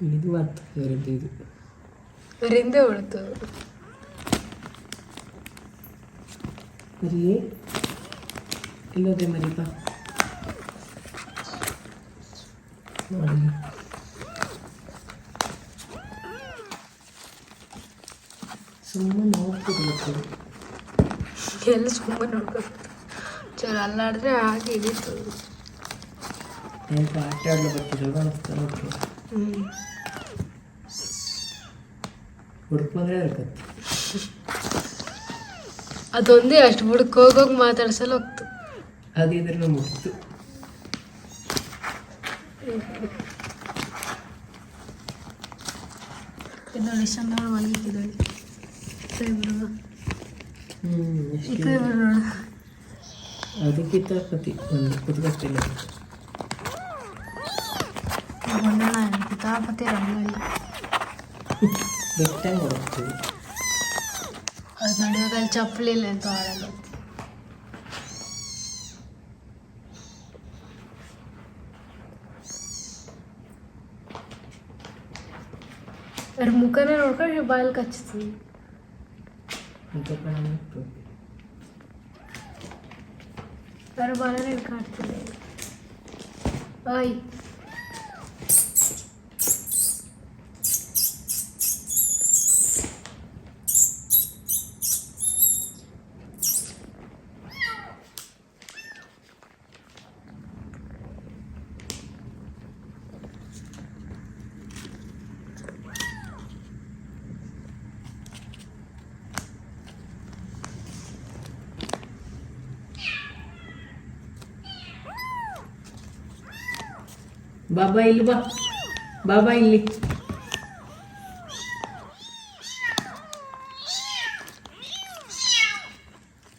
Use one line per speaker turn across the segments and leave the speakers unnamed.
ಒಳ್ಳೆದಿತ್ತು ಇದು ಮತ್ತು ಬೇರೆದ್ದು ಇದು
ಅವರಿಂದೆ ಉಳಿತು
ಮರಿ ಇಲ್ಲೋದೆ ಮರಿ ಬಾ ನೋಡಿ ಸುಮ್ಮನೆ ನೋಡ್ತಿರ್ಬೇಕು
ಎಲ್ಲ ಸುಮ್ಮನೆ ನೋಡ್ಬೇಕು ಚಲೋ ಅಲ್ಲಾಡಿದ್ರೆ ಹಾಗೆ ಹಿಡಿತು
ನೆನಪು ಆಟ ಆಡಲು ಬರ್ತಿರೋದು ಅನಿಸ್ತಾ ನೋಡ್ರಿ
ಹ್ಞೂ
ಹುಡುಕೊಂಡ್ರೆ ಇರ್ತದೆ
ಅದೊಂದೇ ಅಷ್ಟು ಬುಡಕ್ಕೆ ಹೋಗೋಗಿ ಮಾತಾಡ್ಸಲ್ಲ ಹೋಗ್ತು
ಅದಿದ್ರೆ ಮುಗಿತು
ಇದು ನೋಡಿ ಚಂದ ಮಲಗಿಟ್ಟಿದ್ದಾಳೆ ಕೈ ಬಿಡುವ
ಹ್ಞೂ
ಈ
ಎಷ್ಟು
ಕೈ ಬಿಡು ನೋಡು
ಅದು ಕಿತ್ತಾಪತಿ ಒಂದು ಕುತ್ಕಟ್ಟಿಲ್ಲ
ಗುಂಡಣ್ಣ ಕಿತಾಪತಿ ರಂಗೋಲಿ
ಬೆಟ್ಟ ಹೊರಗ್ತೀವಿ
ಅದು ನಡೆಯುವಾಗ ಅಲ್ಲಿ ಚಪ್ಪಲಿ ಇಲ್ಲ ಅಂತ ಆಡಲ್ಲ ಅವ್ರ ಮುಖನೇ ನೋಡ್ಕೊಂಡು ಬಾಯಲ್ಲಿ ಕಚ್ಚಿಸ್ತೀನಿ
ಅಂತ ಕಾಣುತ್ತೆ
ಅವ್ರ ಬಾಲನೇ ಕಾಡ್ತಿದ್ದೆ ಓಯ್
ಬಾಬಾ ಇಲ್ಲಿ ಬಾ ಬಾಬಾ ಇಲ್ಲಿ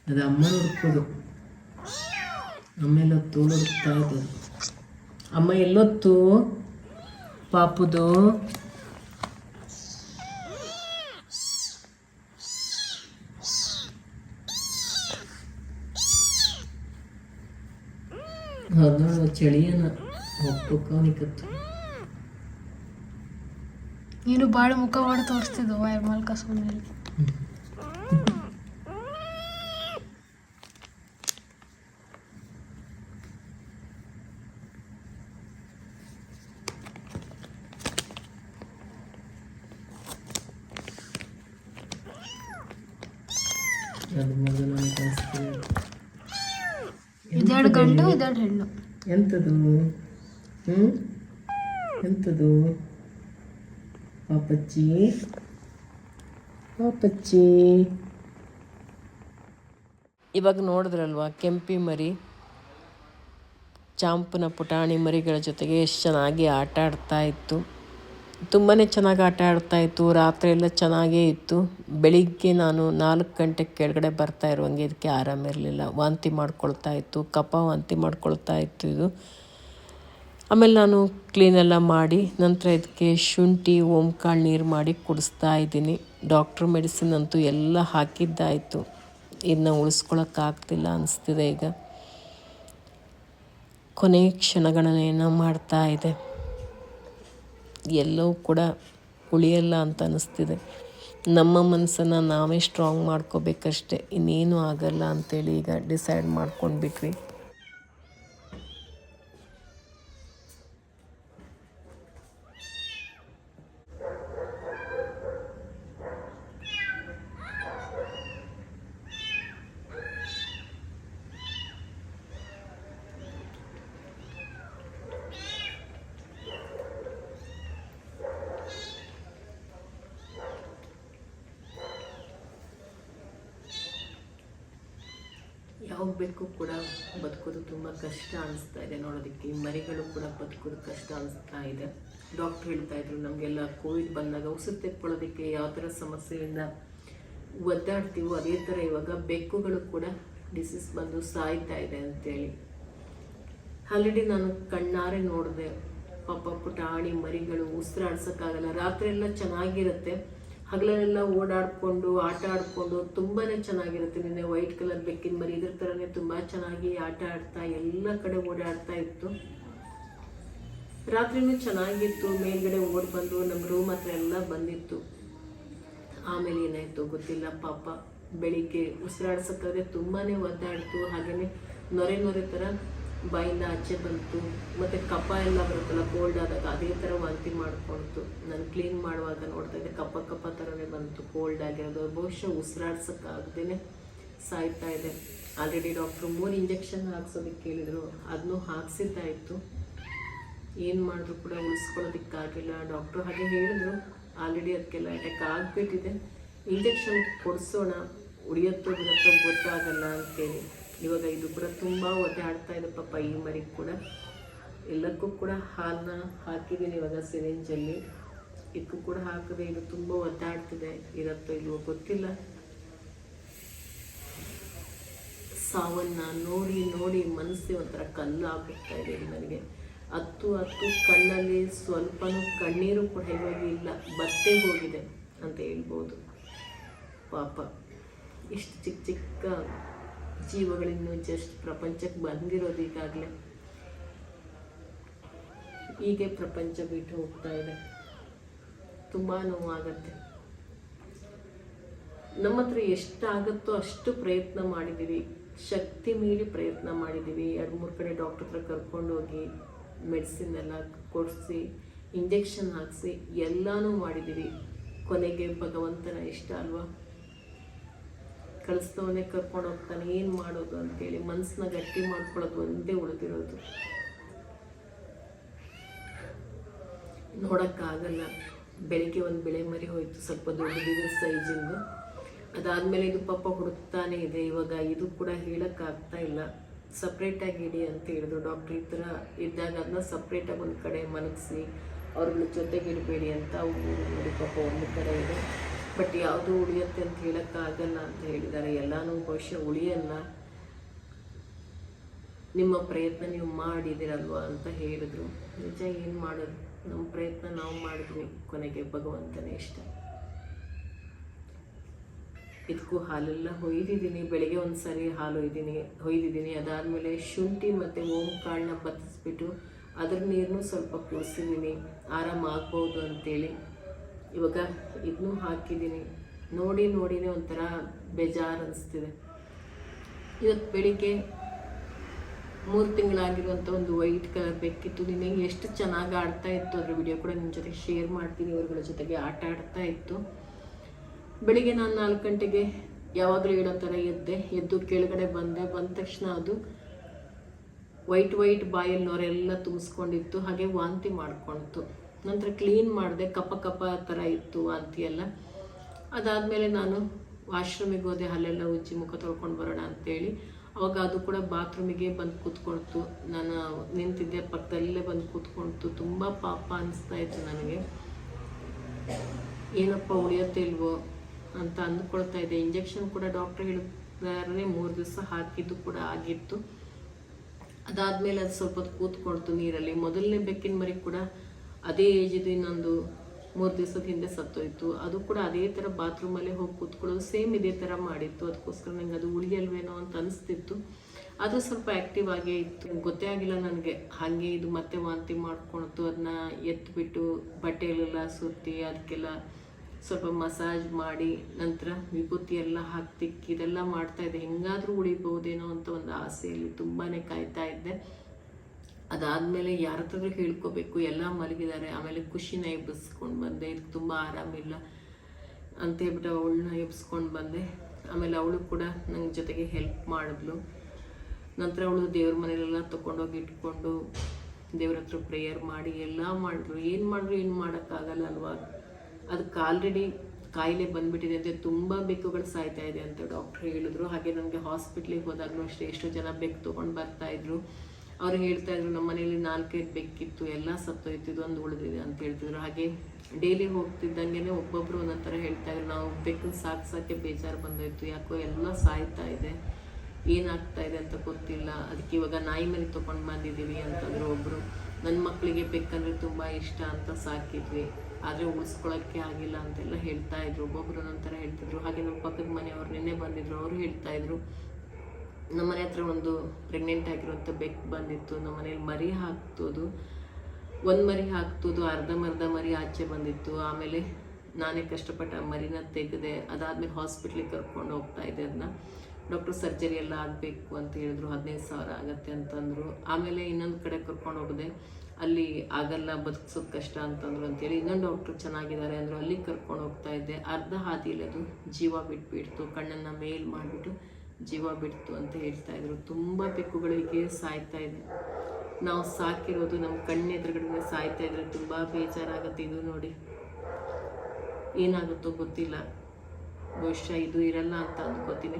ಅದು ಅಮ್ಮ ಹುಡುಕೋದು ಅಮ್ಮ ಎಲ್ಲೊತ್ತು ಹುಡುಕ್ತಾ ಇದ್ದದು ಅಮ್ಮ ಎಲ್ಲೊತ್ತು ಪಾಪುದು ಹದಿನೇಳು ಚಳಿಯನ ಒಪ್ಪಕ್ಕವನಿಕತ್ತು
ನೀನು ಭಾಳ ಮುಖ ಮಾಡಿ ತೋರಿಸ್ತಿದ್ದು ವೈರ್ ಮಲ್ಕ ಸುಮ್ಮನೆ ಇದೆರಡು ಗಂಡು ಇದೆರಡು ಹೆಣ್ಣು.
ಎಂಥದು ಹ್ಞೂ ಎಂಥದು ಪಾಪಚ್ಚಿ. ಪಾಪಚ್ಚಿ. ಇವಾಗ ನೋಡಿದ್ರಲ್ವಾ, ಕೆಂಪಿ ಮರಿ, ಚಾಂಪನ ಪುಟಾಣಿ ಮರಿಗಳ ಜೊತೆಗೆ ಎಷ್ಟು ಚೆನ್ನಾಗಿ ಆಟ ಆಡ್ತಾ ಇತ್ತು. ತುಂಬಾ ಚೆನ್ನಾಗಿ ಆಟ ಆಡ್ತಾ ಇತ್ತು, ರಾತ್ರಿ ಎಲ್ಲ ಚೆನ್ನಾಗೇ ಇತ್ತು. ಬೆಳಿಗ್ಗೆ ನಾನು ನಾಲ್ಕು ಗಂಟೆ ಕೆಳಗಡೆ ಬರ್ತಾ ಇರುವಂಗೆ ಇದಕ್ಕೆ ಆರಾಮಿರಲಿಲ್ಲ ವಾಂತಿ ಮಾಡ್ಕೊಳ್ತಾ ಇತ್ತು ಕಪ ವಾಂತಿ ಮಾಡ್ಕೊಳ್ತಾ ಇತ್ತು ಇದು. ಆಮೇಲೆ ನಾನು ಕ್ಲೀನೆಲ್ಲ ಮಾಡಿ ನಂತರ ಇದಕ್ಕೆ ಶುಂಠಿ, ಓಂಕಾಳು ನೀರು ಮಾಡಿ ಕುಡಿಸ್ತಾ ಇದ್ದೀನಿ. ಡಾಕ್ಟ್ರ್ ಮೆಡಿಸಿನ್ ಅಂತೂ ಎಲ್ಲ ಹಾಕಿದ್ದಾಯಿತು. ಇದನ್ನ ಉಳಿಸ್ಕೊಳಕ್ಕಾಗ್ತಿಲ್ಲ ಅನಿಸ್ತಿದೆ ಈಗ. ಕೊನೆ ಕ್ಷಣಗಣನೆಯನ್ನು ಮಾಡ್ತಾ ಇದೆ. ಎಲ್ಲವೂ ಕೂಡ ಉಳಿಯಲ್ಲ ಅಂತ ಅನಿಸ್ತಿದೆ. ನಮ್ಮ ಮನಸ್ಸನ್ನು ನಾವೇ ಸ್ಟ್ರಾಂಗ್ ಮಾಡ್ಕೋಬೇಕಷ್ಟೆ. ಇನ್ನೇನು ಆಗಲ್ಲ ಅಂತೇಳಿ ಈಗ ಡಿಸೈಡ್ ಮಾಡ್ಕೊಂಡ್ಬಿಟ್ವಿ. ಬೆಕ್ಕು ಕೂಡ ಬದುಕೋದು ತುಂಬ ಕಷ್ಟ ಅನಿಸ್ತಾ ಇದೆ ನೋಡೋದಕ್ಕೆ. ಮರಿಗಳು ಕೂಡ ಬದುಕೋದು ಕಷ್ಟ ಅನಿಸ್ತಾ ಇದೆ. ಡಾಕ್ಟ್ರ್ ಹೇಳ್ತಾ ಇದ್ರು, ನಮಗೆಲ್ಲ ಕೋವಿಡ್ ಬಂದಾಗ ಉಸಿರು ತೆಕ್ಕೊಳ್ಳೋದಕ್ಕೆ ಯಾವ ಥರ ಸಮಸ್ಯೆಯಿಂದ ಒದ್ದಾಡ್ತೀವೋ ಅದೇ ಥರ ಇವಾಗ ಬೆಕ್ಕುಗಳು ಕೂಡ ಡಿಸೀಸ್ ಬಂದು ಸಾಯ್ತಾ ಇದೆ ಅಂತೇಳಿ. ಆಲ್ರೆಡಿ ನಾನು ಕಣ್ಣಾರೆ ನೋಡಿದೆ. ಪಾಪ ಪುಟಾಣಿ ಮರಿಗಳು ಉಸಿರಾಡ್ಸೋಕ್ಕಾಗಲ್ಲ. ರಾತ್ರಿ ಎಲ್ಲ ಚೆನ್ನಾಗಿರುತ್ತೆ. ಹಗಲಲ್ಲೆಲ್ಲ ಓಡಾಡಿಕೊಂಡು, ಆಟ ಆಡಿಕೊಂಡು ತುಂಬಾ ಚೆನ್ನಾಗಿರುತ್ತೆ. ನಿನ್ನೆ ವೈಟ್ ಕಲರ್ ಬೆಕ್ಕಿನ ಮರಿ ಇದ್ರ ಥರನೇ ತುಂಬ ಚೆನ್ನಾಗಿ ಆಟ ಆಡ್ತಾ, ಎಲ್ಲ ಕಡೆ ಓಡಾಡ್ತಾ ಇತ್ತು. ರಾತ್ರಿನೂ ಚೆನ್ನಾಗಿತ್ತು. ಮೇಲ್ಗಡೆ ಓಡಿ ಬಂದು ನಮ್ಮ ರೂಮ್ ಹತ್ರ ಎಲ್ಲ ಬಂದಿತ್ತು. ಆಮೇಲೆ ಏನಾಯಿತು ಗೊತ್ತಿಲ್ಲ. ಪಾಪ ಬೆಳಿಗ್ಗೆ ಉಸಿರಾಡ್ಸೋಕ್ಕಾದ್ರೆ ತುಂಬಾ ಒದ್ದಾಡ್ತು. ಹಾಗೆಯೇ ನೊರೆ ನೊರೆ ಥರ ಬಾಯಿಂದ ಆಚೆ ಬಂತು, ಮತ್ತು ಕಫ ಎಲ್ಲ ಬರುತ್ತಲ್ಲ ಕೋಲ್ಡ್ ಆದಾಗ ಅದೇ ಥರ ವಾಂತಿ ಮಾಡ್ಕೊಳ್ತು. ನಾನು ಕ್ಲೀನ್ ಮಾಡುವಾಗ ನೋಡ್ತಾ ಇದ್ದೆ, ಕಪ್ಪ ಕಫ ಥರನೇ ಬಂತು ಕೋಲ್ಡ್ ಆಗಿರೋದು. ಬಹುಶಃ ಉಸಿರಾಡ್ಸೋಕ್ಕಾಗ್ದೇ ಸಾಯ್ತಾ ಇದೆ. ಆಲ್ರೆಡಿ ಡಾಕ್ಟ್ರು ಮೂರು ಇಂಜೆಕ್ಷನ್ ಹಾಕ್ಸೋದಕ್ಕೆ ಕೇಳಿದರು ಅದನ್ನೂ ಹಾಕ್ಸಿದ್ದಾಯಿತು ಏನು ಮಾಡಿದ್ರು ಕೂಡ ಉಳಿಸ್ಕೊಳ್ಳೋದಕ್ಕಾಗಿಲ್ಲ ಡಾಕ್ಟ್ರು ಹಾಗೆ ಹೇಳಿದ್ರು ಆಲ್ರೆಡಿ ಅದಕ್ಕೆಲ್ಲ ಅಟ್ಯಾಕ್ ಆಗಿಬಿಟ್ಟಿದೆ. ಇಂಜೆಕ್ಷನ್ ಕೊಡಿಸೋಣ, ಉಳಿಯತ್ತೋ ಬಿಡತ್ತೋ ಗೊತ್ತಾಗಲ್ಲ ಅಂತೇಳಿ. ಇವಾಗ ಇದು ಕೂಡ ತುಂಬ ಒದ್ದಾಡ್ತಾ ಇದೆ ಪಾಪ ಈ ಮರಿ ಕೂಡ. ಎಲ್ಲಕ್ಕೂ ಕೂಡ ಹಾಲನ್ನ ಹಾಕಿದ್ದೀನಿ ಇವಾಗ ಸಿರಿಂಜಲ್ಲಿ. ಇದಕ್ಕೂ ಕೂಡ ಹಾಕಿದೆ ಇದು ತುಂಬ ಒದ್ದಾಡ್ತಿದೆ ಇರತ್ತೋ ಇಲ್ವೋ ಗೊತ್ತಿಲ್ಲ. ಸಾವನ್ನ ನೋಡಿ ನೋಡಿ ಮನಸ್ಸಿಗೆ ಒಂಥರ ಕಲ್ಲು ಆಗ್ಬಿಡ್ತಾ ಇದೆ ನನಗೆ. ಹತ್ತು ಹತ್ತು ಕಣ್ಣಲ್ಲಿ ಸ್ವಲ್ಪನೂ ಕಣ್ಣೀರು ಕೂಡ ಇವಾಗ ಇಲ್ಲ. ಬತ್ತೆ ಹೋಗಿದೆ ಅಂತ ಹೇಳ್ಬೋದು. ಪಾಪ ಇಷ್ಟು ಚಿಕ್ಕ ಚಿಕ್ಕ ಜೀವಗಳಿನ್ನು ಜಸ್ಟ್ ಪ್ರಪಂಚಕ್ಕೆ ಬಂದಿರೋದು ಈಗಾಗಲೇ. ಹೀಗೆ ಪ್ರಪಂಚ ಬಿಟ್ಟು ಹೋಗ್ತಾ ಇದೆ. ತುಂಬ ನೋವಾಗತ್ತೆ. ನಮ್ಮ ಹತ್ರ ಎಷ್ಟಾಗುತ್ತೋ ಅಷ್ಟು ಪ್ರಯತ್ನ ಮಾಡಿದ್ದೀವಿ. ಶಕ್ತಿ ಮೀರಿ ಪ್ರಯತ್ನ ಮಾಡಿದ್ದೀವಿ. ಎರಡು, ಮೂರು ಕಡೆ ಡಾಕ್ಟರ್ ಹತ್ರ ಕರ್ಕೊಂಡೋಗಿ ಮೆಡಿಸಿನ್ ಎಲ್ಲ ಕೊಡಿಸಿ ಇಂಜೆಕ್ಷನ್ ಹಾಕಿಸಿ, ಎಲ್ಲನೂ ಮಾಡಿದ್ದೀವಿ. ಕೊನೆಗೆ ಭಗವಂತನ ಇಷ್ಟ ಅಲ್ವಾ? ಕಳಿಸ್ತವನೇ ಕರ್ಕೊಂಡು ಹೋಗ್ತಾನೆ, ಏನು ಮಾಡೋದು ಅಂತೇಳಿ ಮನಸ್ಸನ್ನ ಗಟ್ಟಿ ಮಾಡ್ಕೊಳ್ಳೋದು ಒಂದೇ ಉಳಿದಿರೋದು. ನೋಡೋಕ್ಕಾಗಲ್ಲ. ಬೆಳಿಗ್ಗೆ ಒಂದು ಬೆಳೆ ಮರಿ ಹೋಯಿತು, ಸ್ವಲ್ಪ ದೊಡ್ಡದಿದೆ ಸೈಜಿಂದು. ಅದಾದಮೇಲೆ ಇದು ಪಾಪ ಹುಡುಕ್ತಾನೆ ಇದೆ, ಇವಾಗ ಇದು ಕೂಡ ಹೇಳೋಕ್ಕಾಗ್ತಾ ಇಲ್ಲ. ಸಪ್ರೇಟಾಗಿ ಇಡಿ ಅಂತ ಹೇಳಿದ್ರು. ಡಾಕ್ಟ್ರ್ ಈ ಥರ ಇದ್ದಾಗ ಅದನ್ನ ಸಪ್ರೇಟಾಗಿ ಒಂದು ಕಡೆ ಮಲಗಿಸಿ ಜೊತೆಗೆ ಇಡಬೇಡಿ ಅಂತ ಅವರು ನೋಡಿ ಪಾಪ ಒಂದು ಕಡೆ ಇದೆ. ಬಟ್ ಯಾವುದು ಉಳಿಯುತ್ತೆ ಅಂತ ಹೇಳೋಕ್ಕಾಗಲ್ಲ ಅಂತ ಹೇಳಿದ್ದಾರೆ. ಎಲ್ಲಾನು ಬಹುಶಃ ಉಳಿಯಲ್ಲ ನಿಮ್ಮ ಪ್ರಯತ್ನ ನೀವು ಮಾಡಿದಿರಲ್ವಾ ಅಂತ ಹೇಳಿದ್ರು. ನಿಜ ಏನು ಮಾಡೋದು? ನಮ್ಮ ಪ್ರಯತ್ನ ನಾವು ಮಾಡಿದ್ವಿ ಕೊನೆಗೆ ಭಗವಂತನೇ ಇಷ್ಟ ಇದಕ್ಕೂ ಹಾಲೆಲ್ಲ ಹೊಯ್ದಿದ್ದೀನಿ. ಬೆಳಿಗ್ಗೆ ಒಂದು ಹಾಲು ಒಯ್ದೀನಿ ಹೊಯ್ದಿದ್ದೀನಿ. ಅದಾದಮೇಲೆ ಶುಂಠಿ ಮತ್ತು ಓಂ ಕಾಳನ್ನ ಬತ್ತಿಸ್ಬಿಟ್ಟು ಅದ್ರ ನೀರನ್ನು ಸ್ವಲ್ಪ ಕುಡಿಸಿದ್ದೀನಿ ಆರಾಮಾಗ್ಬೋದು ಅಂತೇಳಿ ಇವಾಗ ಇದನ್ನೂ ಹಾಕಿದ್ದೀನಿ. ನೋಡಿ, ನೋಡಿನೇ ಒಂಥರ ಬೇಜಾರು ಅನಿಸ್ತಿದೆ. ಇವತ್ತು ಬೆಳಿಗ್ಗೆ ಮೂರು ತಿಂಗಳಾಗಿರುವಂಥ ಒಂದು ವೈಟ್ ಕಲರ್ ಬೆಕ್ಕಿತ್ತು ನಿನ್ನೆ ಎಷ್ಟು ಚೆನ್ನಾಗಿ ಆಡ್ತಾ ಇತ್ತು ಅದ್ರ ವಿಡಿಯೋ ಕೂಡ ನಿಮ್ಮ ಜೊತೆ ಶೇರ್ ಮಾಡ್ತೀನಿ. ಅವ್ರಗಳ ಜೊತೆಗೆ ಆಟ ಆಡ್ತಾ ಇತ್ತು. ಬೆಳಿಗ್ಗೆ ನಾನು ನಾಲ್ಕು ಗಂಟೆಗೆ ಯಾವಾಗಲೂ ಹೇಳೋ ಥರ ಎದ್ದೆ. ಎದ್ದು ಕೆಳಗಡೆ ಬಂದೆ. ಬಂದ ತಕ್ಷಣ ಅದು ವೈಟ್ ವೈಟ್ ಬಾಯಲ್ಲಿ ನೊರೆಲ್ಲ ತುಂಬಿಸ್ಕೊಂಡಿತ್ತು. ಹಾಗೆ ವಾಂತಿ ಮಾಡ್ಕೊಳ್ತು. ನಂತರ ಕ್ಲೀನ್ ಮಾಡಿದೆ, ಕಪ ಕಪ ಥರ ಇತ್ತು ವಾಂತಿ ಎಲ್ಲ. ಅದಾದಮೇಲೆ ನಾನು ವಾಶ್ರೂಮಿಗೆ ಹೋದೆ, ಅಲ್ಲೆಲ್ಲ ಉಜ್ಜಿ ಮುಖ ತೊಳ್ಕೊಂಡು ಬರೋಣ ಅಂತೇಳಿ. ಅವಾಗ ಅದು ಕೂಡ ಬಾತ್ರೂಮಿಗೆ ಬಂದು ಕೂತ್ಕೊಳ್ತು. ನಾನು ನಿಂತಿದ್ದೆ, ಪಕ್ಕದಲ್ಲೇ ಬಂದು ಕೂತ್ಕೊಳ್ತು. ತುಂಬ ಪಾಪ ಅನಿಸ್ತಾ ಇತ್ತು ನನಗೆ. ಏನಪ್ಪ ಉಳಿಯುತ್ತೆ ಇಲ್ವೋ ಅಂತ ಅಂದ್ಕೊಳ್ತಾ ಇದ್ದೆ. ಇಂಜೆಕ್ಷನ್ ಕೂಡ ಡಾಕ್ಟ್ರ್ ಹೇಳಿದಾರೆ ಮೂರು ದಿವಸ ಹಾಕಿದ್ದು ಕೂಡ ಆಗಿತ್ತು. ಅದಾದಮೇಲೆ ಅದು ಸ್ವಲ್ಪ ಕೂತ್ಕೊಳ್ತು ನೀರಲ್ಲಿ. ಮೊದಲನೇ ಬೆಕ್ಕಿನ ಮರಿ ಕೂಡ ಅದೇ ಏಜಿದು ಇನ್ನೊಂದು ಮೂರು ದಿವಸದ ಹಿಂದೆ ಸತ್ತೋಯ್ತು. ಅದು ಕೂಡ ಅದೇ ಥರ ಬಾತ್ರೂಮಲ್ಲೇ ಹೋಗಿ ಕೂತ್ಕೊಳ್ಳೋದು ಸೇಮ್ ಇದೇ ಥರ ಮಾಡಿತ್ತು. ಅದಕ್ಕೋಸ್ಕರ ನಂಗೆ ಅದು ಉಳಿಯಲ್ವೇನೋ ಅಂತ ಅನಿಸ್ತಿತ್ತು. ಅದು ಸ್ವಲ್ಪ ಆ್ಯಕ್ಟಿವ್ ಆಗೇ ಇತ್ತು. ಗೊತ್ತೇ ಆಗಿಲ್ಲ ನನಗೆ ಹಾಗೆ ಇದು ಮತ್ತೆ ವಾಂತಿ ಮಾಡ್ಕೊಳ್ತು. ಅದನ್ನ ಎತ್ಬಿಟ್ಟು ಬಟ್ಟೆಯಲ್ಲೆಲ್ಲ ಸುತ್ತಿ ಅದಕ್ಕೆಲ್ಲ ಸ್ವಲ್ಪ ಮಸಾಜ್ ಮಾಡಿ ನಂತರ ವಿಭೂತಿ ಎಲ್ಲ ಹಾಕ್ತಿಕ್ಕಿ ಮಾಡ್ತಾಯಿದ್ದೆ ಹೆಂಗಾದರೂ ಉಳಿಬೋದೇನೋ ಅಂತ ಒಂದು ಆಸೆಯಲ್ಲಿ ತುಂಬಾ ಕಾಯ್ತಾ ಇದ್ದೆ. ಅದಾದಮೇಲೆ ಯಾರ ಹತ್ರ ಹೇಳ್ಕೋಬೇಕು, ಎಲ್ಲ ಮಲಗಿದ್ದಾರೆ ಆಮೇಲೆ ಖುಷಿನ ಎಬ್ಬಿಸ್ಕೊಂಡು ಬಂದೆ. ತುಂಬಾ ತುಂಬ ಆರಾಮಿಲ್ಲ ಅಂತ ಹೇಳ್ಬಿಟ್ಟು ಅವಳನ್ನ ಎಬ್ಸ್ಕೊಂಡು ಬಂದೆ. ಆಮೇಲೆ ಅವಳು ಕೂಡ ನನ್ನ ಜೊತೆಗೆ ಹೆಲ್ಪ್ ಮಾಡಿದ್ಲು. ನಂತರ ಅವಳು ದೇವ್ರ ಮನೇಲೆಲ್ಲ ತೊಗೊಂಡೋಗಿ ಇಟ್ಕೊಂಡು ದೇವ್ರ ಹತ್ರ ಪ್ರೇಯರ್ ಮಾಡಿ ಎಲ್ಲ ಮಾಡಿದ್ರು. ಏನು ಮಾಡಿದ್ರು ಏನು ಮಾಡೋಕ್ಕಾಗಲ್ಲ ಅಲ್ವಾ ಅದಕ್ಕೆ ಆಲ್ರೆಡಿ ಕಾಯಿಲೆ ಬಂದ್ಬಿಟ್ಟಿದೆ ಅಂತ ತುಂಬ ಬೆಕ್ಕುಗಳು ಸಾಯ್ತಾ ಇದೆ ಅಂತ ಡಾಕ್ಟ್ರ್ ಹೇಳಿದ್ರು. ಹಾಗೆ ನನಗೆ ಹಾಸ್ಪಿಟ್ಲಿಗೆ ಹೋದಾಗಲೂ ಅಷ್ಟೇ ಎಷ್ಟೋ ಜನ ಬೆಕ್ಕು ತೊಗೊಂಡು ಬರ್ತಾ ಇದ್ರು. ಅವ್ರು ಹೇಳ್ತಾ ಇದ್ರು, ನಮ್ಮ ಮನೆಯಲ್ಲಿ ನಾಲ್ಕೈದು ಬೆಕ್ಕಿತ್ತು, ಎಲ್ಲ ಸತ್ತೋಯ್ತು ಇದೊಂದು ಉಳಿದಿದೆ ಅಂತ ಹೇಳ್ತಿದ್ರು. ಹಾಗೆ ಡೈಲಿ ಹೋಗ್ತಿದ್ದಂಗೆ ಒಬ್ಬೊಬ್ರು ಒಂದೊಂದು ಥರ ಹೇಳ್ತಾ ಇದ್ರು. ನಾವು ಬೆಕ್ಕನ್ನು ಸಾಕು ಸಾಕೆ ಬೇಜಾರು ಬಂದೋಯ್ತು, ಯಾಕೋ ಎಲ್ಲ ಸಾಯ್ತಾ ಇದೆ, ಏನಾಗ್ತಾ ಇದೆ ಅಂತ ಗೊತ್ತಿಲ್ಲ, ಅದಕ್ಕೆ ಇವಾಗ ನಾಯಿ ಮೇಲೆ ತೊಗೊಂಡು ಬಂದಿದ್ದೀವಿ ಅಂತಂದ್ರು ಒಬ್ಬರು ನನ್ನ ಮಕ್ಕಳಿಗೆ ಬೆಕ್ಕಂದ್ರೆ ತುಂಬ ಇಷ್ಟ ಅಂತ ಸಾಕಿದ್ವಿ, ಆದರೆ ಉಳಿಸ್ಕೊಳ್ಳೋಕ್ಕೆ ಆಗಿಲ್ಲ ಅಂತೆಲ್ಲ ಹೇಳ್ತಾ ಇದ್ರು. ಒಬ್ಬೊಬ್ರು ಒಂಥರ ಹೇಳ್ತಿದ್ರು. ಹಾಗೆ ನಮ್ಮ ಪಕ್ಕದ ಮನೆಯವರು ನಿನ್ನೆ ಬಂದಿದ್ರು, ಅವರು ಹೇಳ್ತಾ ಇದ್ರು ನಮ್ಮ ಮನೆ ಹತ್ರ ಒಂದು ಪ್ರೆಗ್ನೆಂಟ್ ಆಗಿರುವಂಥ ಬೆಕ್ ಬಂದಿತ್ತು. ನಮ್ಮ ಮನೇಲಿ ಮರಿ ಹಾಕ್ತೋದು, ಒಂದು ಮರಿ ಹಾಕ್ತುದು ಅರ್ಧಂಬರ್ಧ ಮರಿ ಆಚೆ ಬಂದಿತ್ತು. ಆಮೇಲೆ ನಾನೇ ಕಷ್ಟಪಟ್ಟು ಮರಿನ ತೆಗೆದೆ, ಅದಾದ್ಮೇಲೆ ಹಾಸ್ಪಿಟ್ಲಿಗೆ ಕರ್ಕೊಂಡು ಹೋಗ್ತಾ ಇದೆ ಅದನ್ನ ಡಾಕ್ಟರ್ ಸರ್ಜರಿ ಎಲ್ಲ ಆಗಬೇಕು ಅಂತ ಹೇಳಿದ್ರು. ಹದಿನೈದು ಸಾವಿರ ಆಗತ್ತೆ ಅಂತಂದರು. ಆಮೇಲೆ ಇನ್ನೊಂದು ಕಡೆ ಕರ್ಕೊಂಡು ಹೋಗಿದೆ, ಅಲ್ಲಿ ಆಗಲ್ಲ, ಬದುಕಿಸೋದು ಕಷ್ಟ ಅಂತಂದ್ರು ಅಂತೇಳಿ ಇನ್ನೊಂದು ಡಾಕ್ಟ್ರು ಚೆನ್ನಾಗಿದ್ದಾರೆ ಅಂದರು. ಅಲ್ಲಿ ಕರ್ಕೊಂಡು ಹೋಗ್ತಾ ಇದ್ದೆ. ಅರ್ಧ ಹಾದಿಯಲ್ಲಿ ಅದು ಜೀವ ಬಿಟ್ಬಿಡ್ತು. ಕಣ್ಣನ್ನು ಮೇಲ್ ಮಾಡಿಬಿಟ್ಟು ಜೀವ ಬಿಡ್ತು ಅಂತ ಹೇಳ್ತಾ ಇದ್ರು. ತುಂಬ ಬೆಕ್ಕುಗಳಿಗೆ ಸಾಯ್ತಾ ಇದೆ. ನಾವು ಸಾಕಿರೋದು ನಮ್ಮ ಕಣ್ಣೆದುರುಗಡೆ ಸಾಯ್ತಾ ಇದ್ರೆ ತುಂಬ ಬೇಜಾರಾಗುತ್ತೆ ಇದು ನೋಡಿ. ಏನಾಗುತ್ತೋ ಗೊತ್ತಿಲ್ಲ. ಬಹುಶಃ ಇದು ಇರಲ್ಲ ಅಂತ ಅಂದ್ಕೋತೀನಿ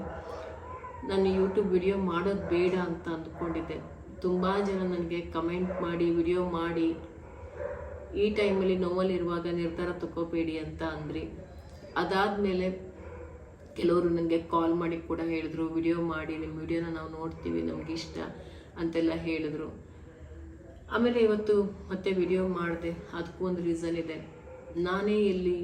ನಾನು ಯೂಟ್ಯೂಬ್ ವಿಡಿಯೋ ಮಾಡೋದು ಬೇಡ ಅಂತ ಅಂದ್ಕೊಂಡಿದ್ದೆ. ತುಂಬ ಜನ ನನಗೆ ಕಮೆಂಟ್ ಮಾಡಿ ವಿಡಿಯೋ ಮಾಡಿ, ಈ ಟೈಮಲ್ಲಿ ನೋವಲ್ಲಿರುವಾಗ ನಿರ್ಧಾರ ತಗೋಬೇಡಿ ಅಂತ ಅಂದ್ರಿ. ಅದಾದಮೇಲೆ ಕೆಲವರು ನನಗೆ ಕಾಲ್ ಮಾಡಿ ಕೂಡ ಹೇಳಿದ್ರು, ವಿಡಿಯೋ ಮಾಡಿ ನಿಮ್ಮ ವಿಡಿಯೋನ ನಾವು ನೋಡ್ತೀವಿ, ನಮ್ಗೆ ಇಷ್ಟ ಅಂತೆಲ್ಲ ಹೇಳಿದ್ರು. ಆಮೇಲೆ ಇವತ್ತು ಮತ್ತೆ ವಿಡಿಯೋ ಮಾಡಿದೆ ಅದಕ್ಕೂ ಒಂದು ರೀಸನ್ ಇದೆ. ನಾನೇ ಇಲ್ಲಿ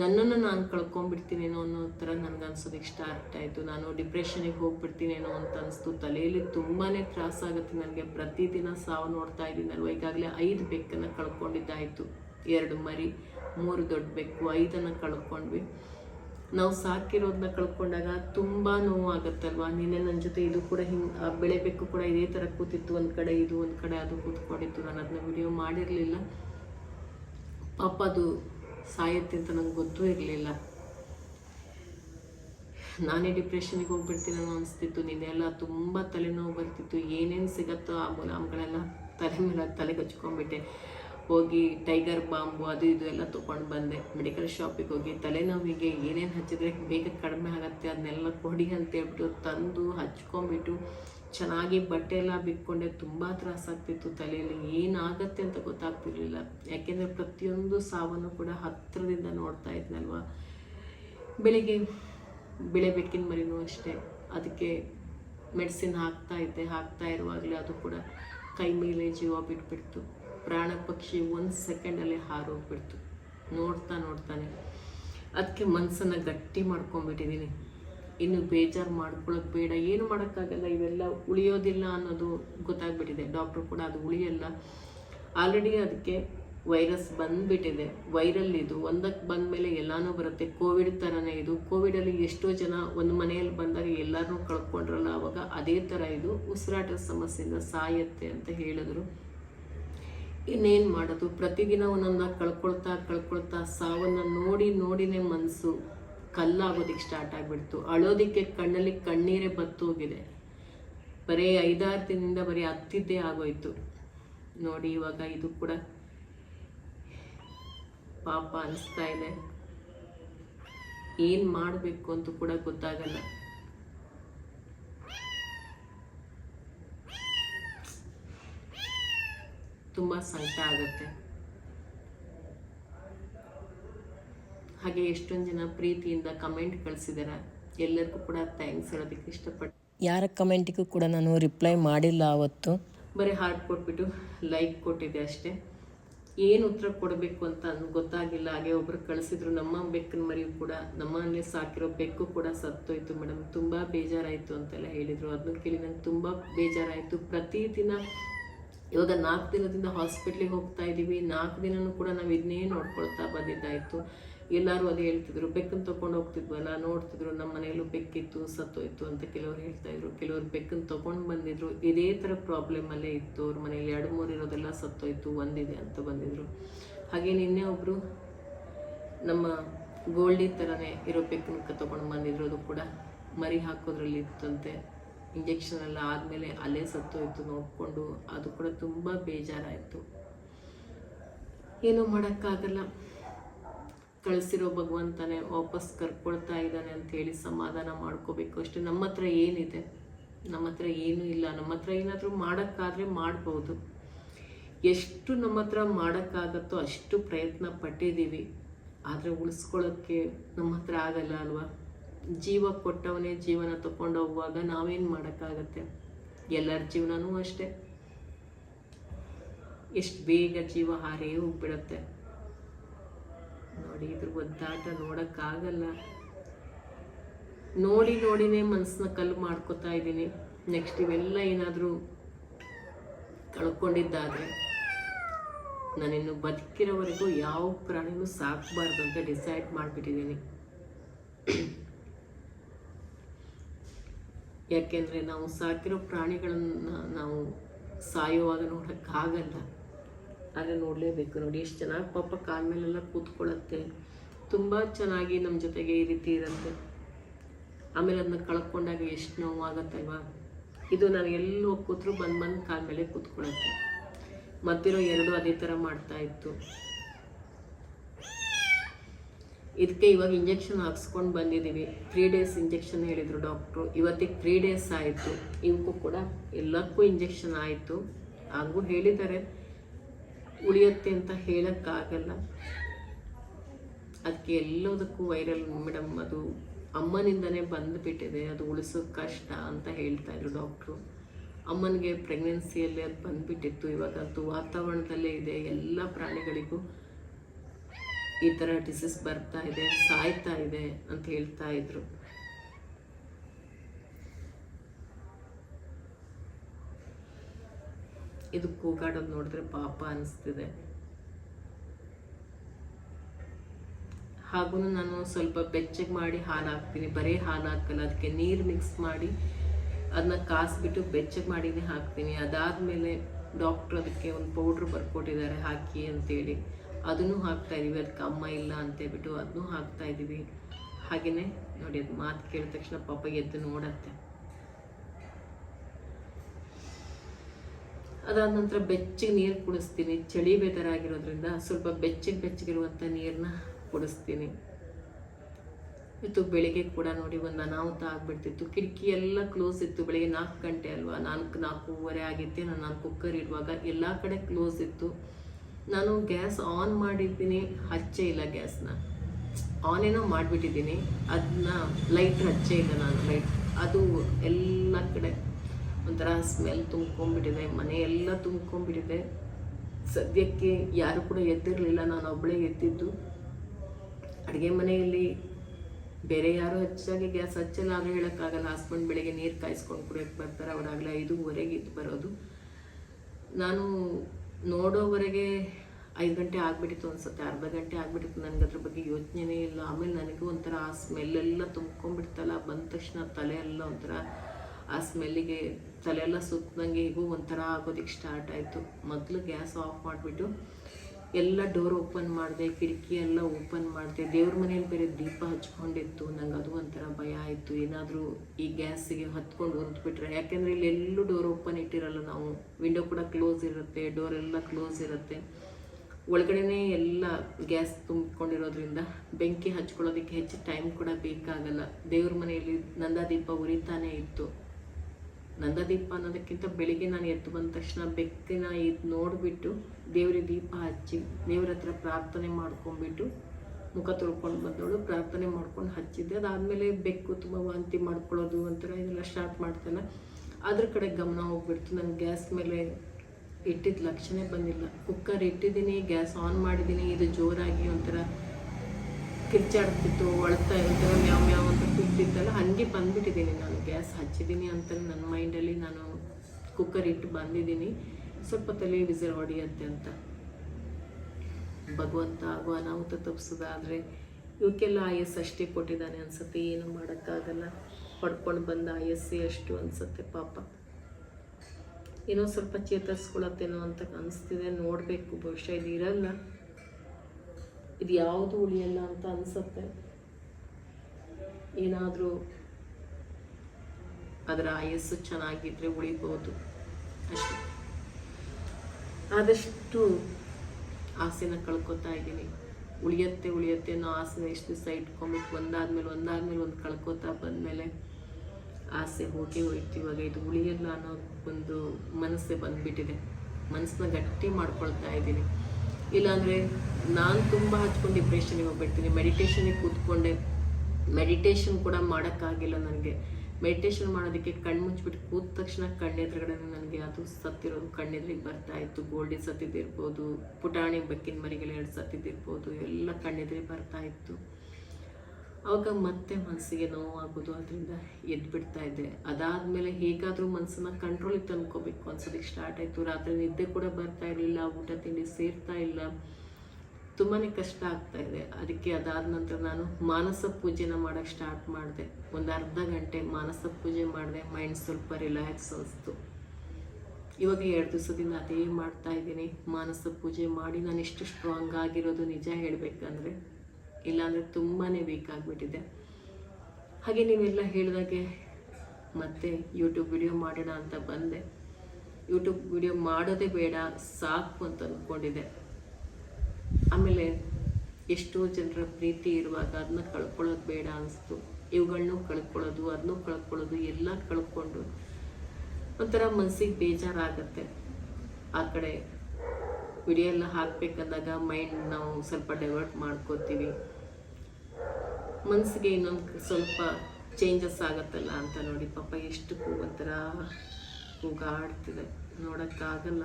ನನ್ನನ್ನು ನಾನು ಕಳ್ಕೊಂಡ್ಬಿಡ್ತೀನೇನೋ ಅನ್ನೋ ಥರ ನನಗೆ ಅನ್ಸೋದು ಇಷ್ಟ ಆಯಿತು ನಾನು ಡಿಪ್ರೆಷನಿಗೆ ಹೋಗ್ಬಿಡ್ತೀನೇನೋ ಅಂತ ಅನಿಸ್ತು. ತಲೆಯಲ್ಲಿ ತುಂಬಾ ತ್ರಾಸಾಗುತ್ತೆ ನನಗೆ. ಪ್ರತಿದಿನ ಸಾವು ನೋಡ್ತಾ ಇದ್ದೀನಲ್ವ ಈಗಾಗಲೇ ಐದು ಬೆಕ್ಕನ್ನು ಕಳ್ಕೊಂಡಿದ್ದಾಯಿತು. ಎರಡು ಮರಿ, ಮೂರು ದೊಡ್ಡ ಬೆಕ್ಕು, ಐದನ್ನು ಕಳ್ಕೊಂಡ್ವಿ. ನಾವು ಸಾಕಿರೋದನ್ನ ಕಳ್ಕೊಂಡಾಗ ತುಂಬ ನೋವು ಆಗುತ್ತಲ್ವಾ ನಿನ್ನೆ ನನ್ನ ಜೊತೆ ಇದು ಕೂಡ ಹಿಂಗೆ ಬೆಳೆಬೇಕು ಕೂಡ ಇದೇ ಥರ ಕೂತಿತ್ತು. ಒಂದು ಕಡೆ ಇದು, ಒಂದು ಕಡೆ ಅದು ಕೂತ್ಕೊಂಡಿತ್ತು. ನಾನು ಅದನ್ನ ವಿಡಿಯೋ ಮಾಡಿರಲಿಲ್ಲ. ಪಾಪ ಅದು ಸಾಯುತ್ತೆ ಅಂತ ನಂಗೆ ಗೊತ್ತೂ ಇರಲಿಲ್ಲ. ನಾನೇ ಡಿಪ್ರೆಷನ್ಗೆ ಹೋಗ್ಬಿಡ್ತೀನೋ ಅನಿಸ್ತಿತ್ತು. ನಿನ್ನೆಲ್ಲ ತುಂಬ ತಲೆನೋವು ಬರ್ತಿತ್ತು. ಏನೇನು ಸಿಗತ್ತೋ ಆ ಮುಲಾಮ್ಗಳೆಲ್ಲ ತಲೆ ಮೇಲೆ ತಲೆಗೆ ಹಚ್ಕೊಂಡ್ಬಿಟ್ಟೆ. ಹೋಗಿ ಟೈಗರ್ ಬಾಂಬು ಅದು ಇದು ಎಲ್ಲ ತೊಗೊಂಡು ಬಂದೆ. ಮೆಡಿಕಲ್ ಶಾಪಿಗೆ ಹೋಗಿ, ತಲೆನೋವಿಗೆ ಏನೇನು ಹಚ್ಚಿದ್ರೆ ಬೇಗ ಕಡಿಮೆ ಆಗುತ್ತೆ, ಅದನ್ನೆಲ್ಲ ಕೊಡಿ ಅಂತ ಹೇಳ್ಬಿಟ್ಟು ತಂದು ಹಚ್ಕೊಂಬಿಟ್ಟು ಚೆನ್ನಾಗಿ ಬಟ್ಟೆ ಎಲ್ಲ ಬಿಟ್ಕೊಂಡೆ. ತುಂಬ ತ್ರಾಸಾಗ್ತಿತ್ತು ತಲೆಯಲ್ಲಿ. ಏನಾಗತ್ತೆ ಅಂತ ಗೊತ್ತಾಗ್ತಿರ್ಲಿಲ್ಲ. ಯಾಕೆಂದರೆ ಪ್ರತಿಯೊಂದು ಸಾವನ್ನು ಕೂಡ ಹತ್ತಿರದಿಂದ ನೋಡ್ತಾ ಇದ್ನಲ್ವ? ಬೆಳಿಗ್ಗೆ ಬೆಳೆ ಬೆಕ್ಕಿನ ಮರಿನೂ ಅಷ್ಟೇ. ಅದಕ್ಕೆ ಮೆಡಿಸಿನ್ ಹಾಕ್ತಾ ಇದ್ದೆ. ಹಾಕ್ತಾ ಇರುವಾಗಲೇ ಅದು ಕೂಡ ಕೈ ಮೇಲೆ ಜೀವ ಬಿಟ್ಬಿಡ್ತು. ಪ್ರಾಣ ಪಕ್ಷಿ ಒಂದು ಸೆಕೆಂಡಲ್ಲಿ ಹಾರೋಗ್ಬಿಡ್ತು. ನೋಡ್ತಾ ನೋಡ್ತಾನೆ. ಅದಕ್ಕೆ ಮನಸ್ಸನ್ನು ಗಟ್ಟಿ ಮಾಡ್ಕೊಂಬಿಟ್ಟಿದ್ದೀನಿ ಇನ್ನು ಬೇಜಾರು ಮಾಡ್ಕೊಳ್ಳೋದು ಬೇಡ, ಏನು ಮಾಡೋಕ್ಕಾಗಲ್ಲ, ಇವೆಲ್ಲ ಉಳಿಯೋದಿಲ್ಲ ಅನ್ನೋದು ಗೊತ್ತಾಗ್ಬಿಟ್ಟಿದೆ. ಡಾಕ್ಟ್ರು ಕೂಡ ಅದು ಉಳಿಯಲ್ಲ. ಆಲ್ರೆಡಿ ಅದಕ್ಕೆ ವೈರಸ್ ಬಂದ್ಬಿಟ್ಟಿದೆ. ವೈರಲ್ ಇದು. ಒಂದಕ್ಕೆ ಬಂದ ಮೇಲೆ ಎಲ್ಲನೂ ಬರುತ್ತೆ. ಕೋವಿಡ್ ಥರನೇ ಇದು. ಕೋವಿಡಲ್ಲಿ ಎಷ್ಟೋ ಜನ ಒಂದು ಮನೆಯಲ್ಲಿ ಬಂದಾಗ ಎಲ್ಲರೂ ಕಳ್ಕೊಂಡ್ರಲ್ಲ, ಅವಾಗ ಅದೇ ಥರ ಇದು ಉಸಿರಾಟದ ಸಮಸ್ಯೆಯಿಂದ ಸಾಯತ್ತೆ ಅಂತ ಹೇಳಿದ್ರು. ಇನ್ನೇನು ಮಾಡೋದು? ಪ್ರತಿದಿನ ಒಂದೊಂದ ಕಳ್ಕೊಳ್ತಾ ಕಳ್ಕೊಳ್ತಾ ಸಾವನ್ನು ನೋಡಿ ನೋಡಿನೇ ಮನಸ್ಸು ಕಲ್ಲಾಗೋದಿಕ್ಕೆ ಸ್ಟಾರ್ಟ್ ಆಗಿಬಿಡ್ತು. ಅಳೋದಿಕ್ಕೆ ಕಣ್ಣಲ್ಲಿ ಕಣ್ಣೀರೇ ಬತ್ತು ಹೋಗಿದೆ ಬರೀ ಐದಾರು ದಿನದಿಂದ ಬರೀ ಹತ್ತಿದ್ದೇ ಆಗೋಯ್ತು. ನೋಡಿ ಇವಾಗ ಇದು ಕೂಡ ಪಾಪ ಅನಿಸ್ತಾ ಇದೆ. ಏನು ಮಾಡಬೇಕು ಅಂತ ಕೂಡ ಗೊತ್ತಾಗಲ್ಲ. ತುಂಬ ಸಂಕಟ ಆಗುತ್ತೆ. ಹಾಗೆ ಎಷ್ಟೊಂದು ಜನ ಪ್ರೀತಿಯಿಂದ ಕಮೆಂಟ್ ಕಳಿಸಿದ್ದಾರೆ ಎಲ್ಲರಿಗೂ ಕೂಡ ಥ್ಯಾಂಕ್ಸ್ ಹೇಳೋದಕ್ಕೆ ಇಷ್ಟಪಟ್ಟು
ಯಾರ ಕಮೆಂಟಿಗೂ ಕೂಡ ನಾನು ರಿಪ್ಲೈ ಮಾಡಿಲ್ಲ ಅವತ್ತು.
ಬರೀ ಹಾರ್ಟ್ ಕೊಟ್ಬಿಟ್ಟು ಲೈಕ್ ಕೊಟ್ಟಿದ್ದೆ ಅಷ್ಟೇ. ಏನು ಉತ್ತರ ಕೊಡಬೇಕು ಅಂತ ಗೊತ್ತಾಗಿಲ್ಲ. ಹಾಗೆ ಒಬ್ರು ಕಳಿಸಿದ್ರು ನಮ್ಮ ಬೆಕ್ಕನ ಮರಿಯು ಕೂಡ ನಮ್ಮನ್ನೇ ಸಾಕಿರೋ ಬೆಕ್ಕು ಕೂಡ ಸತ್ತೋಯ್ತು ಮೇಡಮ್. ತುಂಬ ಬೇಜಾರಾಯಿತು ಅಂತೆಲ್ಲ ಹೇಳಿದರು. ಅದನ್ನ ಕೇಳಿ ನಂಗೆ ತುಂಬ ಬೇಜಾರಾಯಿತು. ಪ್ರತಿದಿನ ಇವಾಗ ನಾಲ್ಕು ದಿನದಿಂದ ಹಾಸ್ಪಿಟ್ಲಿಗೆ ಹೋಗ್ತಾ ಇದ್ದೀವಿ ನಾಲ್ಕು ದಿನನೂ ಕೂಡ ನಾವು ಇದನ್ನೇ ನೋಡ್ಕೊಳ್ತಾ ಬಂದಿದ್ದಾಯಿತು. ಎಲ್ಲರೂ ಅದು ಹೇಳ್ತಿದ್ರು, ಬೆಕ್ಕನ್ನು ತೊಗೊಂಡು ಹೋಗ್ತಿದ್ವಲ್ಲ, ನೋಡ್ತಿದ್ರು ನಮ್ಮ ಮನೆಯಲ್ಲೂ ಬೆಕ್ಕಿತ್ತು, ಸತ್ತೋಯ್ತು ಅಂತ ಕೆಲವರು ಹೇಳ್ತಾ ಇದ್ರು. ಕೆಲವರು ಬೆಕ್ಕನ್ನು ತೊಗೊಂಡು ಬಂದಿದ್ರು. ಇದೇ ಥರ ಪ್ರಾಬ್ಲಮಲ್ಲೇ ಇತ್ತು. ಅವ್ರ ಮನೇಲಿ ಎರಡು ಮೂರು ಇರೋದೆಲ್ಲ ಸತ್ತೋಯ್ತು, ಒಂದಿದೆ ಅಂತ ಬಂದಿದ್ರು. ಹಾಗೆ ನಿನ್ನೆ ಒಬ್ಬರು ನಮ್ಮ ಗೋಲ್ಡಿ ಥರನೇ ಇರೋ ಬೆಕ್ಕನ್ನು ತೊಗೊಂಡು ಬಂದಿದ್ರು. ಅದು ಕೂಡ ಮರಿ ಹಾಕೋದ್ರಲ್ಲಿ ಇತ್ತಂತೆ. ಇಂಜೆಕ್ಷನ್ ಎಲ್ಲ ಆದಮೇಲೆ ಅಲ್ಲೇ ಸತ್ತೋಯ್ತು ನೋಡಿಕೊಂಡು ಅದು ಕೂಡ ತುಂಬ ಬೇಜಾರಾಯಿತು. ಏನೂ ಮಾಡೋಕ್ಕಾಗಲ್ಲ. ಕಳಿಸಿರೋ ಭಗವಂತನೇ ವಾಪಸ್ ಕರ್ಕೊಳ್ತಾ ಇದ್ದಾನೆ ಅಂತ ಹೇಳಿ ಸಮಾಧಾನ ಮಾಡ್ಕೋಬೇಕು. ಅಷ್ಟೇ ನಮ್ಮ ಹತ್ರ ಏನಿದೆ? ನಮ್ಮ ಹತ್ರ ಏನೂ ಇಲ್ಲ. ನಮ್ಮ ಹತ್ರ ಏನಾದರೂ ಮಾಡೋಕ್ಕಾದರೆ ಮಾಡ್ಬೋದು. ಎಷ್ಟು ನಮ್ಮ ಹತ್ರ ಮಾಡೋಕ್ಕಾಗತ್ತೋ ಅಷ್ಟು ಪ್ರಯತ್ನ ಪಟ್ಟಿದ್ದೀವಿ. ಆದರೆ ಉಳಿಸ್ಕೊಳ್ಳೋಕ್ಕೆ ನಮ್ಮ ಹತ್ರ ಆಗಲ್ಲ ಅಲ್ವಾ? ಜೀವ ಕೊಟ್ಟವನೇ ಜೀವನ ತಗೊಂಡು ಹೋಗುವಾಗ ನಾವೇನು ಮಾಡೋಕ್ಕಾಗತ್ತೆ? ಎಲ್ಲರ ಜೀವನನೂ ಅಷ್ಟೇ. ಎಷ್ಟು ಬೇಗ ಜೀವ ಹಾರೇ ಹೋಗ್ಬಿಡತ್ತೆ. ನೋಡಿ, ಇದ್ರ ಒದ್ದಾಟ ನೋಡೋಕ್ಕಾಗಲ್ಲ. ನೋಡಿ, ನೋಡಿನೇ ಮನಸ್ಸನ್ನ ಕಲ್ಲು ಮಾಡ್ಕೋತಾ ಇದ್ದೀನಿ. ನೆಕ್ಸ್ಟ್ ಇವೆಲ್ಲ ಏನಾದರೂ ಕಳ್ಕೊಂಡಿದ್ದಾದರೆ ನಾನಿನ್ನು ಬದುಕಿರೋವರೆಗೂ ಯಾವ ಪ್ರಾಣಿನೂ ಸಾಕಬಾರ್ದು ಅಂತ ಡಿಸೈಡ್ ಮಾಡಿಬಿಟ್ಟಿದ್ದೀನಿ. ಯಾಕೆಂದರೆ ನಾವು ಸಾಕಿರೋ ಪ್ರಾಣಿಗಳನ್ನು ನಾವು ಸಾಯುವಾಗ ನೋಡೋಕ್ಕಾಗಲ್ಲ. ಆದರೆ ನೋಡಲೇಬೇಕು ನೋಡಿ, ಎಷ್ಟು ಚೆನ್ನಾಗಿ ಪಾಪ ಕಾಲ ಮೇಲೆಲ್ಲ ಕೂತ್ಕೊಳ್ಳುತ್ತೆ. ತುಂಬ ಚೆನ್ನಾಗಿ ನಮ್ಮ ಜೊತೆಗೆ ಈ ರೀತಿ ಇರುತ್ತೆ. ಆಮೇಲೆ ಅದನ್ನ ಕಳ್ಕೊಂಡಾಗ ಎಷ್ಟು ನೋವಾಗತ್ತಲ್ವಾ? ಇದು ನಾನು ಎಲ್ಲಿ ಹೋಗಿ ಕೂತ್ರು ಬಂದು ಬಂದು ಕಾಲ ಮೇಲೆ ಕೂತ್ಕೊಳ್ಳುತ್ತೆ. ಮತ್ತಿರೋ ಎರಡು ಅದೇ ಥರ ಮಾಡ್ತಾ ಇತ್ತು. ಇದಕ್ಕೆ ಇವಾಗ ಇಂಜೆಕ್ಷನ್ ಹಾಕ್ಸ್ಕೊಂಡು ಬಂದಿದ್ದೀವಿ. ತ್ರೀ ಡೇಸ್ ಇಂಜೆಕ್ಷನ್ ಹೇಳಿದರು ಡಾಕ್ಟ್ರು ಇವತ್ತಿಗೆ ತ್ರೀ ಡೇಸ್ ಆಯಿತು. ಇವಕ್ಕೂ ಕೂಡ ಎಲ್ಲಕ್ಕೂ ಇಂಜೆಕ್ಷನ್ ಆಯಿತು. ಹಾಗೂ ಹೇಳಿದ್ದಾರೆ, ಉಳಿಯುತ್ತೆ ಅಂತ ಹೇಳೋಕ್ಕಾಗಲ್ಲ. ಅದಕ್ಕೆ ಎಲ್ಲದಕ್ಕೂ ವೈರಲ್ ಮೇಡಮ್ ಅದು ಅಮ್ಮನಿಂದನೇ ಬಂದುಬಿಟ್ಟಿದೆ. ಅದು ಉಳಿಸೋದು ಕಷ್ಟ ಅಂತ ಹೇಳ್ತಾ ಇದ್ರು ಡಾಕ್ಟ್ರು ಅಮ್ಮನಿಗೆ ಪ್ರೆಗ್ನೆನ್ಸಿಯಲ್ಲಿ ಅದು ಬಂದುಬಿಟ್ಟಿತ್ತು. ಇವಾಗಂತೂ ವಾತಾವರಣದಲ್ಲೇ ಇದೆ. ಎಲ್ಲ ಪ್ರಾಣಿಗಳಿಗೂ ಈ ಥರ ಡಿಸೀಸ್ ಬರ್ತಾ ಇದೆ, ಸಾಯ್ತಾ ಇದೆ ಅಂತ ಹೇಳ್ತಾ ಇದ್ರು. ಇದು ಕೂಗಾಡೋದು ನೋಡಿದ್ರೆ ಪಾಪ ಅನಿಸ್ತಿದೆ. ಹಾಗೂ ನಾನು ಸ್ವಲ್ಪ ಬೆಚ್ಚಗೆ ಮಾಡಿ ಹಾಲು ಹಾಕ್ತೀನಿ ಬರೀ ಹಾಲು ಹಾಕಲ್ಲ ಅದಕ್ಕೆ ನೀರು ಮಿಕ್ಸ್ ಮಾಡಿ ಅದನ್ನ ಕಾಸ್ಬಿಟ್ಟು ಬೆಚ್ಚಗೆ ಮಾಡಿನೇ ಹಾಕ್ತೀನಿ. ಅದಾದಮೇಲೆ ಡಾಕ್ಟ್ರ್ ಅದಕ್ಕೆ ಒಂದು ಪೌಡ್ರ್ ಬರ್ಕೊಟ್ಟಿದ್ದಾರೆ, ಹಾಕಿ ಅಂತೇಳಿ. ಅದನ್ನು ಹಾಕ್ತಾ ಇದ್ದೀವಿ ಅದಕ್ಕೆ ಅಮ್ಮ ಇಲ್ಲ ಅಂತೇಳ್ಬಿಟ್ಟು ಅದನ್ನು ಹಾಕ್ತಾ ಇದ್ದೀವಿ ಹಾಗೆಯೇ ನೋಡಿ, ಅದು ಮಾತು ಕೇಳಿದ ತಕ್ಷಣ ಪಾಪ ಎದ್ದು ನೋಡತ್ತೆ. ಅದಾದ ನಂತರ ಬೆಚ್ಚಗೆ ನೀರು ಕುಡಿಸ್ತೀನಿ. ಚಳಿ ವೆದರ್ ಆಗಿರೋದ್ರಿಂದ ಸ್ವಲ್ಪ ಬೆಚ್ಚಗೆ ಬೆಚ್ಚಗಿರುವಂಥ ನೀರನ್ನ ಕುಡಿಸ್ತೀನಿ. ಇತ್ತು ಬೆಳಿಗ್ಗೆ ಕೂಡ ನೋಡಿ, ಒಂದು ಅನಾಹುತ ಆಗ್ಬಿಡ್ತಿತ್ತು. ಕಿಟಕಿ ಎಲ್ಲ ಕ್ಲೋಸ್ ಇತ್ತು. ಬೆಳಿಗ್ಗೆ ನಾಲ್ಕು ಗಂಟೆ ಅಲ್ವಾ? ನಾಲ್ಕು, ನಾಲ್ಕೂವರೆ ಆಗಿತ್ತೆ. ನಾನು ನಾನು ಕುಕ್ಕರ್ ಇರುವಾಗ ಎಲ್ಲ ಕಡೆ ಕ್ಲೋಸ್ ಇತ್ತು. ನಾನು ಗ್ಯಾಸ್ ಆನ್ ಮಾಡಿದ್ದೀನಿ ಹಚ್ಚೇ ಇಲ್ಲ ಗ್ಯಾಸ್ನ. ಆನ್ ಏನೋ ಮಾಡಿಬಿಟ್ಟಿದ್ದೀನಿ ಅದನ್ನ ಲೈಟ್ ಹಚ್ಚೇ ಇಲ್ಲ ನಾನು, ಲೈಟ್. ಅದು ಎಲ್ಲ ಕಡೆ ಒಂಥರ ಸ್ಮೆಲ್ ತುಂಬ್ಕೊಂಡ್ಬಿಟ್ಟಿದೆ ಮನೆಯೆಲ್ಲ ತುಂಬ್ಕೊಂಡ್ಬಿಟ್ಟಿದೆ. ಸದ್ಯಕ್ಕೆ ಯಾರು ಕೂಡ ಎದ್ದಿರಲಿಲ್ಲ, ನಾನು ಒಬ್ಬಳೇ ಎದ್ದಿದ್ದು. ಅಡುಗೆ ಮನೆಯಲ್ಲಿ ಬೇರೆ ಯಾರು ಹೆಚ್ಚಾಗಿ ಗ್ಯಾಸ್ ಹಚ್ಚಲ್ಲ ಆಗ ಹೇಳೋಕ್ಕಾಗಲ್ಲ. ಹಸ್ಬೆಂಡ್ ಬೆಳಗ್ಗೆ ನೀರು ಕಾಯಿಸ್ಕೊಂಡು ಕುಡಿಯೋಕ್ಕೆ ಬರ್ತಾರೆ, ಅವರಾಗಲೇ ಐದೂವರೆಗೆ ಇದ್ದು ಬರೋದು. ನಾನು ನೋಡೋವರೆಗೆ ಐದು ಗಂಟೆ ಆಗ್ಬಿಟ್ಟಿತ್ತು ಅನ್ಸುತ್ತೆ, ಅರ್ಧ ಗಂಟೆ ಆಗಿಬಿಟ್ಟಿತ್ತು ನನಗೆ ಅದ್ರ ಬಗ್ಗೆ ಯೋಚನೆನೇ ಇಲ್ಲ. ಆಮೇಲೆ ನನಗೂ ಒಂಥರ ಆ ಸ್ಮೆಲ್ಲೆಲ್ಲ ತುಂಬ್ಕೊಂಡ್ಬಿಡ್ತಲ್ಲ, ಬಂದ ತಕ್ಷಣ ತಲೆ ಎಲ್ಲ ಒಂಥರ ಆ ಸ್ಮೆಲ್ಲಿಗೆ ತಲೆ ಎಲ್ಲ ಹೀಗೂ ಒಂಥರ ಆಗೋದಕ್ಕೆ ಸ್ಟಾರ್ಟ್ ಆಯಿತು. ಮೊದಲು ಗ್ಯಾಸ್ ಆಫ್ ಮಾಡಿಬಿಟ್ಟು ಎಲ್ಲ ಡೋರ್ ಓಪನ್ ಮಾಡಿದೆ, ಕಿಟಕಿ ಎಲ್ಲ ಓಪನ್ ಮಾಡಿದೆ. ದೇವ್ರ ಮನೇಲಿ ಬೇರೆ ದೀಪ ಹಚ್ಕೊಂಡಿತ್ತು. ನಂಗೆ ಅದು ಒಂಥರ ಭಯ ಆಯಿತು. ಏನಾದರೂ ಈ ಗ್ಯಾಸಿಗೆ ಹತ್ಕೊಂಡು ಹೊಂದ್ಬಿಟ್ರೆ ಯಾಕೆಂದರೆ ಇಲ್ಲಿ ಎಲ್ಲೂ ಡೋರ್ ಓಪನ್ ಇಟ್ಟಿರಲ್ಲ ನಾವು. ವಿಂಡೋ ಕೂಡ ಕ್ಲೋಸ್ ಇರುತ್ತೆ ಡೋರ್ ಎಲ್ಲ ಕ್ಲೋಸ್ ಇರುತ್ತೆ. ಒಳಗಡೆ ಎಲ್ಲ ಗ್ಯಾಸ್ ತುಂಬಿಕೊಂಡಿರೋದ್ರಿಂದ ಬೆಂಕಿ ಹಚ್ಕೊಳ್ಳೋದಕ್ಕೆ ಹೆಚ್ಚು ಟೈಮ್ ಕೂಡ ಬೇಕಾಗಲ್ಲ. ದೇವ್ರ ಮನೆಯಲ್ಲಿ ನಂದಾದೀಪ ಉರಿತಾನೇ ಇತ್ತು. ನಂದದೀಪ ಅನ್ನೋದಕ್ಕಿಂತ ಬೆಳಿಗ್ಗೆ ನಾನು ಎದ್ದು ಬಂದ ತಕ್ಷಣ ಬೆಕ್ಕಿನ ಇದು ನೋಡಿಬಿಟ್ಟು ದೇವ್ರಿಗೆ ದೀಪ ಹಚ್ಚಿ ದೇವ್ರ ಹತ್ರ ಪ್ರಾರ್ಥನೆ ಮಾಡ್ಕೊಂಡ್ಬಿಟ್ಟು ಮುಖ ತೊಳ್ಕೊಂಡು ಬಂದವಳು. ಪ್ರಾರ್ಥನೆ ಮಾಡ್ಕೊಂಡು ಹಚ್ಚಿದ್ದೆ. ಅದಾದಮೇಲೆ ಬೆಕ್ಕು ತುಂಬ ವಾಂತಿ ಮಾಡ್ಕೊಳ್ಳೋದು ಒಂಥರ ಇದೆಲ್ಲ ಸ್ಟಾರ್ಟ್ ಮಾಡ್ತಾನೆ. ಅದ್ರ ಕಡೆ ಗಮನ ಹೋಗ್ಬಿಡ್ತು. ನನ್ನ ಗ್ಯಾಸ್ ಮೇಲೆ ಇಟ್ಟಿದ್ದ ಲಕ್ಷಣ ಬಂದಿಲ್ಲ. ಕುಕ್ಕರ್ ಇಟ್ಟಿದ್ದೀನಿ, ಗ್ಯಾಸ್ ಆನ್ ಮಾಡಿದ್ದೀನಿ. ಇದು ಜೋರಾಗಿ ಒಂಥರ ಕಿರ್ಚಾಡ್ತಿತ್ತು ಒಳ್ತಾ ಇರುತ್ತೆ ಮ್ಯಾವ್ ಅಂತ ಕೂಗ್ತಿತ್ತಲ್ಲ ಹಂಗೆ ಬಂದ್ಬಿಟ್ಟಿದ್ದೀನಿ ನಾನು. ಗ್ಯಾಸ್ ಹಚ್ಚಿದ್ದೀನಿ ಅಂತ ನನ್ನ ಮೈಂಡಲ್ಲಿ ನಾನು ಕುಕ್ಕರ್ ಇಟ್ಟು ಬಂದಿದ್ದೀನಿ. ಸ್ವಲ್ಪ ತಲೆ ವಿಸಿಲ್ ಹೊಡೆಯುತ್ತೆ ಅಂತ. ಭಗವಂತ ಹಾಗೂ ಅನಾಹುತ ತಪ್ಪಿಸೋದಾದರೆ ಇವಕ್ಕೆಲ್ಲ ಐ ಎಸ್ ಅಷ್ಟೇ ಕೊಟ್ಟಿದ್ದಾನೆ ಅನ್ಸುತ್ತೆ. ಏನು ಮಾಡೋಕ್ಕಾಗಲ್ಲ. ಹೊಡ್ಕೊಂಡು ಬಂದ ಐ ಎಸ್ ಸಿ ಅಷ್ಟು ಅನ್ಸುತ್ತೆ ಪಾಪ. ಏನೋ ಸ್ವಲ್ಪ ಚೇತರಿಸ್ಕೊಳತ್ತೇನೋ ಅಂತ ಅನಿಸ್ತಿದೆ. ನೋಡಬೇಕು, ಬಹುಶಃ ಇದು ಇರಲ್ಲ ಇದು ಯಾವುದು ಉಳಿಯಲ್ಲ ಅಂತ ಅನಿಸುತ್ತೆ. ಏನಾದರೂ ಅದರ ಆಯಸ್ಸು ಚೆನ್ನಾಗಿದ್ದರೆ ಉಳಿಬೋದು. ಅಷ್ಟೆ. ಆದಷ್ಟು ಆಸೆನ ಕಳ್ಕೊತಾ ಇದ್ದೀನಿ. ಉಳಿಯತ್ತೆ ಉಳಿಯತ್ತೆ ಅನ್ನೋ ಆಸೆನ ಎಷ್ಟು ದಿವಸ ಇಟ್ಕೊಂಬಿಟ್ಟು ಒಂದಾದ್ಮೇಲೆ ಒಂದಾದ್ಮೇಲೆ ಒಂದು ಕಳ್ಕೊತಾ ಬಂದಮೇಲೆ ಆಸೆ ಹೋಗಿ ಹೋಯ್ತು. ಇವಾಗ ಇದು ಉಳಿಯಲ್ಲ ಅನ್ನೋ ಒಂದು ಮನಸ್ಸೇ ಬಂದ್ಬಿಟ್ಟಿದೆ. ಮನಸ್ಸನ್ನ ಗಟ್ಟಿ ಮಾಡ್ಕೊಳ್ತಾ ಇದ್ದೀನಿ. ಇಲ್ಲಾಂದರೆ ನಾನು ತುಂಬ ಹಚ್ಕೊಂಡು ಡಿಪ್ರೆಷನಿಗೆ ಹೋಗ್ಬಿಡ್ತೀನಿ. ಮೆಡಿಟೇಷನಿಗೆ ಕೂತ್ಕೊಂಡೆ ಮೆಡಿಟೇಷನ್ ಕೂಡ ಮಾಡೋಕ್ಕಾಗಿಲ್ಲ ನನಗೆ. ಮೆಡಿಟೇಷನ್ ಮಾಡೋದಕ್ಕೆ ಕಣ್ಣು ಮುಚ್ಚಿಬಿಟ್ಟು ಕೂತ ತಕ್ಷಣ ಕಣ್ಣೆದುರುಗಡೆ ನನಗೆ ಅದು ಸತ್ತಿರೋದು. ಕಣ್ಣೆದ್ರಿಗೆ ಬರ್ತಾ ಇತ್ತು. ಗೋಲ್ಡಿ ಸತ್ತಿದ್ದಿರ್ಬೋದು, ಪುಟಾಣಿ ಬೆಕ್ಕಿನ ಮರಿಗಳು ಎರಡು ಸತ್ತಿದ್ದಿರ್ಬೋದು, ಎಲ್ಲ ಕಣ್ಣೆದುರಿಗೆ ಬರ್ತಾ ಇತ್ತು. ಅವಾಗ ಮತ್ತೆ ಮನಸ್ಸಿಗೆ ನೋವಾಗೋದು, ಅದರಿಂದ ಎದ್ದು ಬಿಡ್ತಾ ಇದ್ದೆ. ಅದಾದಮೇಲೆ ಹೇಗಾದರೂ ಮನಸ್ಸನ್ನ ಕಂಟ್ರೋಲಿಗೆ ತಂದ್ಕೋಬೇಕು. ಅನ್ಸೋದಕ್ಕೆ ಸ್ಟಾರ್ಟ್ ಆಯಿತು. ರಾತ್ರಿ ನಿದ್ದೆ ಕೂಡ ಬರ್ತಾ ಇರಲಿಲ್ಲ, ಊಟ, ತಿಂಡಿ ಸೇರ್ತಾ ಇಲ್ಲ. ತುಂಬಾ ಕಷ್ಟ ಆಗ್ತಾ ಇದೆ. ಅದಕ್ಕೆ ಅದಾದ ನಂತರ ನಾನು ಮಾನಸ ಪೂಜೆನ ಮಾಡೋಕ್ಕೆ ಸ್ಟಾರ್ಟ್ ಮಾಡಿದೆ. ಒಂದು ಅರ್ಧ ಗಂಟೆ ಮಾನಸ ಪೂಜೆ ಮಾಡಿದೆ. ಮೈಂಡ್ ಸ್ವಲ್ಪ ರಿಲ್ಯಾಕ್ಸ್ ಅನಿಸ್ತು. ಇವಾಗ ಎರಡು ದಿವಸದಿಂದ ಅದೇ ಮಾಡ್ತಾ ಇದ್ದೀನಿ. ಮಾನಸ ಪೂಜೆ ಮಾಡಿ ನಾನು ಎಷ್ಟು ಸ್ಟ್ರಾಂಗ್ ಆಗಿರೋದು ನಿಜ ಹೇಳಬೇಕಂದ್ರೆ, ಇಲ್ಲಾಂದರೆ ತುಂಬಾ ವೀಕ್ ಆಗಿಬಿಟ್ಟಿದೆ. ಹಾಗೆ ನೀವೆಲ್ಲ ಹೇಳಿದಾಗೆ ಮತ್ತೆ ಯೂಟ್ಯೂಬ್ ವಿಡಿಯೋ ಮಾಡೋಣ ಅಂತ ಬಂದೆ. ಯೂಟ್ಯೂಬ್ ವಿಡಿಯೋ ಮಾಡೋದೇ ಬೇಡ, ಸಾಕು ಅಂತ ಅಂದ್ಕೊಂಡಿದ್ದೆ ಆಮೇಲೆ ಎಷ್ಟೋ ಜನರ ಪ್ರೀತಿ ಇರುವಾಗ ಅದನ್ನ ಕಳ್ಕೊಳ್ಳೋದು ಬೇಡ ಅನಿಸ್ತು. ಇವುಗಳನ್ನೂ ಕಳ್ಕೊಳ್ಳೋದು ಅದನ್ನೂ ಕಳ್ಕೊಳ್ಳೋದು, ಎಲ್ಲ ಕಳ್ಕೊಂಡು ಒಂಥರ ಮನಸ್ಸಿಗೆ ಬೇಜಾರಾಗತ್ತೆ. ಆ ಕಡೆ ವಿಡಿಯೋ ಎಲ್ಲ ಹಾಕ್ಬೇಕಂದಾಗ ಮೈಂಡ್ ನಾವು ಸ್ವಲ್ಪ ಡೈವರ್ಟ್ ಮಾಡ್ಕೋತೀವಿ. ಮನಸ್ಸಿಗೆ ಇನ್ನೊಂದು ಸ್ವಲ್ಪ ಚೇಂಜಸ್ ಆಗತ್ತಲ್ಲ ಅಂತ ನೋಡಿ ಪಾಪ ಎಷ್ಟು ಒಂಥರ ಕೂಗಾಡ್ತಿದೆ. ನೋಡೋಕ್ಕಾಗಲ್ಲ.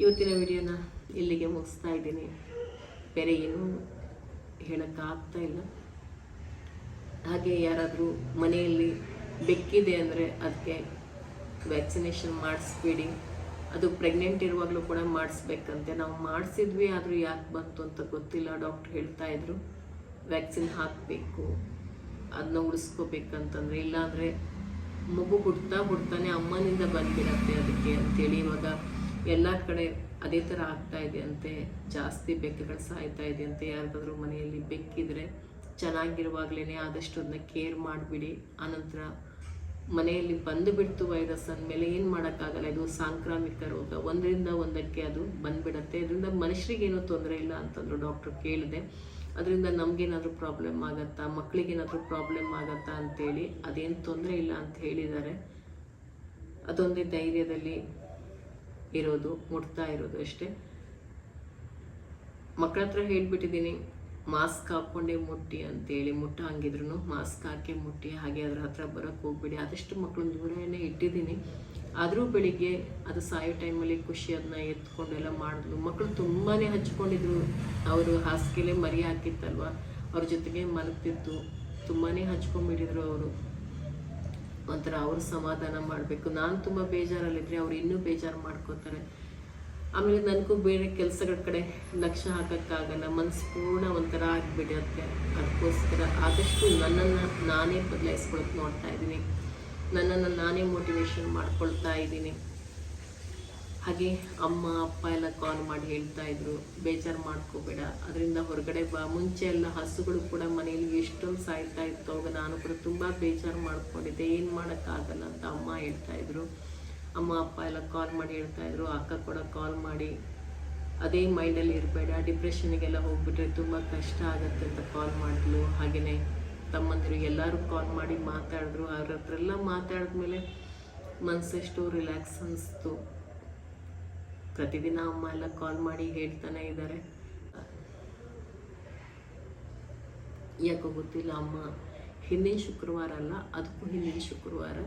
ಇವತ್ತಿನ ವಿಡಿಯೋನ ಇಲ್ಲಿಗೆ ಮುಗಿಸ್ತಾ ಇದ್ದೀನಿ. ಬೇರೆ ಏನೂ ಹೇಳೋಕ್ಕಾಗ್ತಾ ಇಲ್ಲ. ಹಾಗೆ ಯಾರಾದರೂ ಮನೆಯಲ್ಲಿ ಬೆಕ್ಕಿದೆ ಅಂದರೆ ಅದಕ್ಕೆ ವ್ಯಾಕ್ಸಿನೇಷನ್ ಮಾಡಿಸ್ಬೇಡಿ. ಅದು ಪ್ರೆಗ್ನೆಂಟ್ ಇರುವಾಗಲೂ ಕೂಡ ಮಾಡಿಸ್ಬೇಕಂತೆ. ನಾವು ಮಾಡಿಸಿದ್ವಿ, ಆದರೂ ಯಾಕೆ ಬಂತು ಅಂತ ಗೊತ್ತಿಲ್ಲ. ಡಾಕ್ಟ್ರ್ ಹೇಳ್ತಾ ಇದ್ರು, ವ್ಯಾಕ್ಸಿನ್ ಹಾಕಬೇಕು ಅದನ್ನ ಉಳಿಸ್ಕೋಬೇಕಂತಂದ್ರೆ. ಇಲ್ಲಾಂದರೆ ಮಗು ಹುಡ್ತಾ ಹುಡ್ತಾನೆ ಅಮ್ಮನಿಂದ ಬಂದ್ಬಿಡತ್ತೆ ಅದಕ್ಕೆ ಅಂತೇಳಿ ಇವಾಗ ಎಲ್ಲ ಕಡೆ ಅದೇ ಥರ ಆಗ್ತಾ ಇದೆ ಅಂತೆ. ಜಾಸ್ತಿ ಬೆಕ್ಕುಗಳು ಸಾಯ್ತಾ ಇದೆ ಅಂತೆ. ಯಾರಿಗಾದ್ರೂ ಮನೆಯಲ್ಲಿ ಬೆಕ್ಕಿದ್ರೆ ಚೆನ್ನಾಗಿರುವಾಗಲೇ ಆದಷ್ಟು ಅದನ್ನ ಕೇರ್ ಮಾಡಿಬಿಡಿ. ಆನಂತರ ಮನೆಯಲ್ಲಿ ಬಂದು ಬಿಡ್ತು ವೈರಸ್ ಅಂದಮೇಲೆ ಏನು ಮಾಡೋಕ್ಕಾಗಲ್ಲ. ಇದು ಸಾಂಕ್ರಾಮಿಕ ರೋಗ. ಒಂದರಿಂದ ಒಂದಕ್ಕೆ ಅದು ಬಂದುಬಿಡತ್ತೆ. ಇದರಿಂದ ಮನುಷ್ಯರಿಗೇನೂ ತೊಂದರೆ ಇಲ್ಲ ಅಂತಂದ್ರು ಡಾಕ್ಟ್ರು ಕೇಳಿದೆ. ಅದರಿಂದ ನಮಗೇನಾದರೂ ಪ್ರಾಬ್ಲಮ್ ಆಗತ್ತಾ? ಮಕ್ಕಳಿಗೇನಾದರೂ ಪ್ರಾಬ್ಲಮ್ ಆಗತ್ತಾ ಅಂತೇಳಿ ಅದೇನು ತೊಂದರೆ ಇಲ್ಲ ಅಂತ ಹೇಳಿದ್ದಾರೆ. ಅದೊಂದೇ ಧೈರ್ಯದಲ್ಲಿ ಇರೋದು, ಮುಟ್ತಾ ಇರೋದು ಅಷ್ಟೇ. ಮಕ್ಕಳ ಹತ್ರ ಹೇಳ್ಬಿಟ್ಟಿದ್ದೀನಿ ಮಾಸ್ಕ್ ಹಾಕ್ಕೊಂಡೇ ಮುಟ್ಟಿ ಅಂತೇಳಿ. ಮುಟ್ಟ ಹಂಗಿದ್ರು ಮಾಸ್ಕ್ ಹಾಕಿ ಮುಟ್ಟಿ, ಹಾಗೆ ಅದ್ರ ಹತ್ರ ಬರೋಕ್ಕೆ ಹೋಗ್ಬಿಡಿ. ಆದಷ್ಟು ಮಕ್ಕಳನ್ನ ದೂರನೇ ಇಟ್ಟಿದ್ದೀನಿ. ಆದರೂ ಬೆಳಿಗ್ಗೆ ಅದು ಸಾಯೋ ಟೈಮಲ್ಲಿ ಖುಷಿ ಅದನ್ನ ಎತ್ಕೊಂಡೆಲ್ಲ ಮಾಡಿದ್ಲು ಮಕ್ಕಳು ತುಂಬಾ ಹಚ್ಕೊಂಡಿದ್ರು. ಅವರು ಹಾಸಿಗೆಲೆ ಮರಿ ಹಾಕಿತ್ತಲ್ವ? ಅವ್ರ ಜೊತೆಗೆ ಮಲಗ್ತಿತ್ತು ತುಂಬಾ ಹಚ್ಕೊಂಡ್ಬಿಟ್ಟಿದ್ರು ಅವರು. ಒಂಥರ ಅವರು ಸಮಾಧಾನ ಮಾಡಬೇಕು. ನಾನು ತುಂಬ ಬೇಜಾರಲ್ಲಿದ್ದರೆ ಅವ್ರು ಇನ್ನೂ ಬೇಜಾರು ಮಾಡ್ಕೋತಾರೆ. ಆಮೇಲೆ ನನಗೂ ಬೇರೆ ಕೆಲಸಗಳ ಕಡೆ ಲಕ್ಷ್ಯ ಹಾಕೋಕ್ಕಾಗಲ್ಲ. ಮನಸ್ಸು ಪೂರ್ಣ ಒಂಥರ ಆಗಿಬಿಡುತ್ತೆ ಅದಕ್ಕೋಸ್ಕರ ಆದಷ್ಟು ನನ್ನನ್ನು ನಾನೇ ಬದಲಾಯಿಸ್ಕೊಳಕ್ಕೆ ನೋಡ್ತಾ ಇದ್ದೀನಿ. ನನ್ನನ್ನು ನಾನೇ ಮೋಟಿವೇಶನ್ ಮಾಡ್ಕೊಳ್ತಾ ಇದ್ದೀನಿ. ಹಾಗೆ ಅಮ್ಮ, ಅಪ್ಪ ಎಲ್ಲ ಕಾಲ್ ಮಾಡಿ ಹೇಳ್ತಾ ಇದ್ರು. ಬೇಜಾರು ಮಾಡ್ಕೋಬೇಡ. ಅದರಿಂದ ಹೊರಗಡೆ ಬಾ. ಮುಂಚೆ ಎಲ್ಲ ಹಸುಗಳು ಕೂಡ ಮನೆಯಲ್ಲಿ ಎಷ್ಟೊಂದು ಸಾಯ್ತಾ ಇತ್ತು. ಅವಾಗ ನಾನು ಕೂಡ ತುಂಬ ಬೇಜಾರು ಮಾಡ್ಕೊಂಡಿದ್ದೆ. ಏನು ಮಾಡೋಕ್ಕಾಗಲ್ಲ ಅಂತ ಅಮ್ಮ ಹೇಳ್ತಾ ಇದ್ರು. ಅಮ್ಮ, ಅಪ್ಪ ಎಲ್ಲ ಕಾಲ್ ಮಾಡಿ ಹೇಳ್ತಾ ಇದ್ರು. ಅಕ್ಕ ಕೂಡ ಕಾಲ್ ಮಾಡಿ. ಅದೇ ಮೈಂಡಲ್ಲಿ ಇರಬೇಡ. ಡಿಪ್ರೆಷನ್ಗೆಲ್ಲ ಹೋಗ್ಬಿಟ್ರೆ ತುಂಬ ಕಷ್ಟ ಆಗುತ್ತೆ ಅಂತ ಕಾಲ್ ಮಾಡಿದ್ಲು. ಹಾಗೆಯೇ ತಮ್ಮಂದಿರು ಎಲ್ಲರೂ ಕಾಲ್ ಮಾಡಿ ಮಾತಾಡಿದ್ರು. ಅವ್ರ ಹತ್ರ ಎಲ್ಲ ಮಾತಾಡಿದ್ಮೇಲೆ ಮನಸ್ಸೆಷ್ಟು ರಿಲ್ಯಾಕ್ಸ್ ಅನಿಸ್ತು. ಪ್ರತಿದಿನ ಅಮ್ಮ ಎಲ್ಲ ಕಾಲ್ ಮಾಡಿ ಹೇಳ್ತಾನೆ ಇದ್ದಾರೆ ಯಾಕೋ ಗೊತ್ತಿಲ್ಲ ಅಮ್ಮ, ಹಿಂದಿನ ಶುಕ್ರವಾರ ಅಲ್ಲ, ಅದಕ್ಕೂ ಹಿಂದಿನ ಶುಕ್ರವಾರ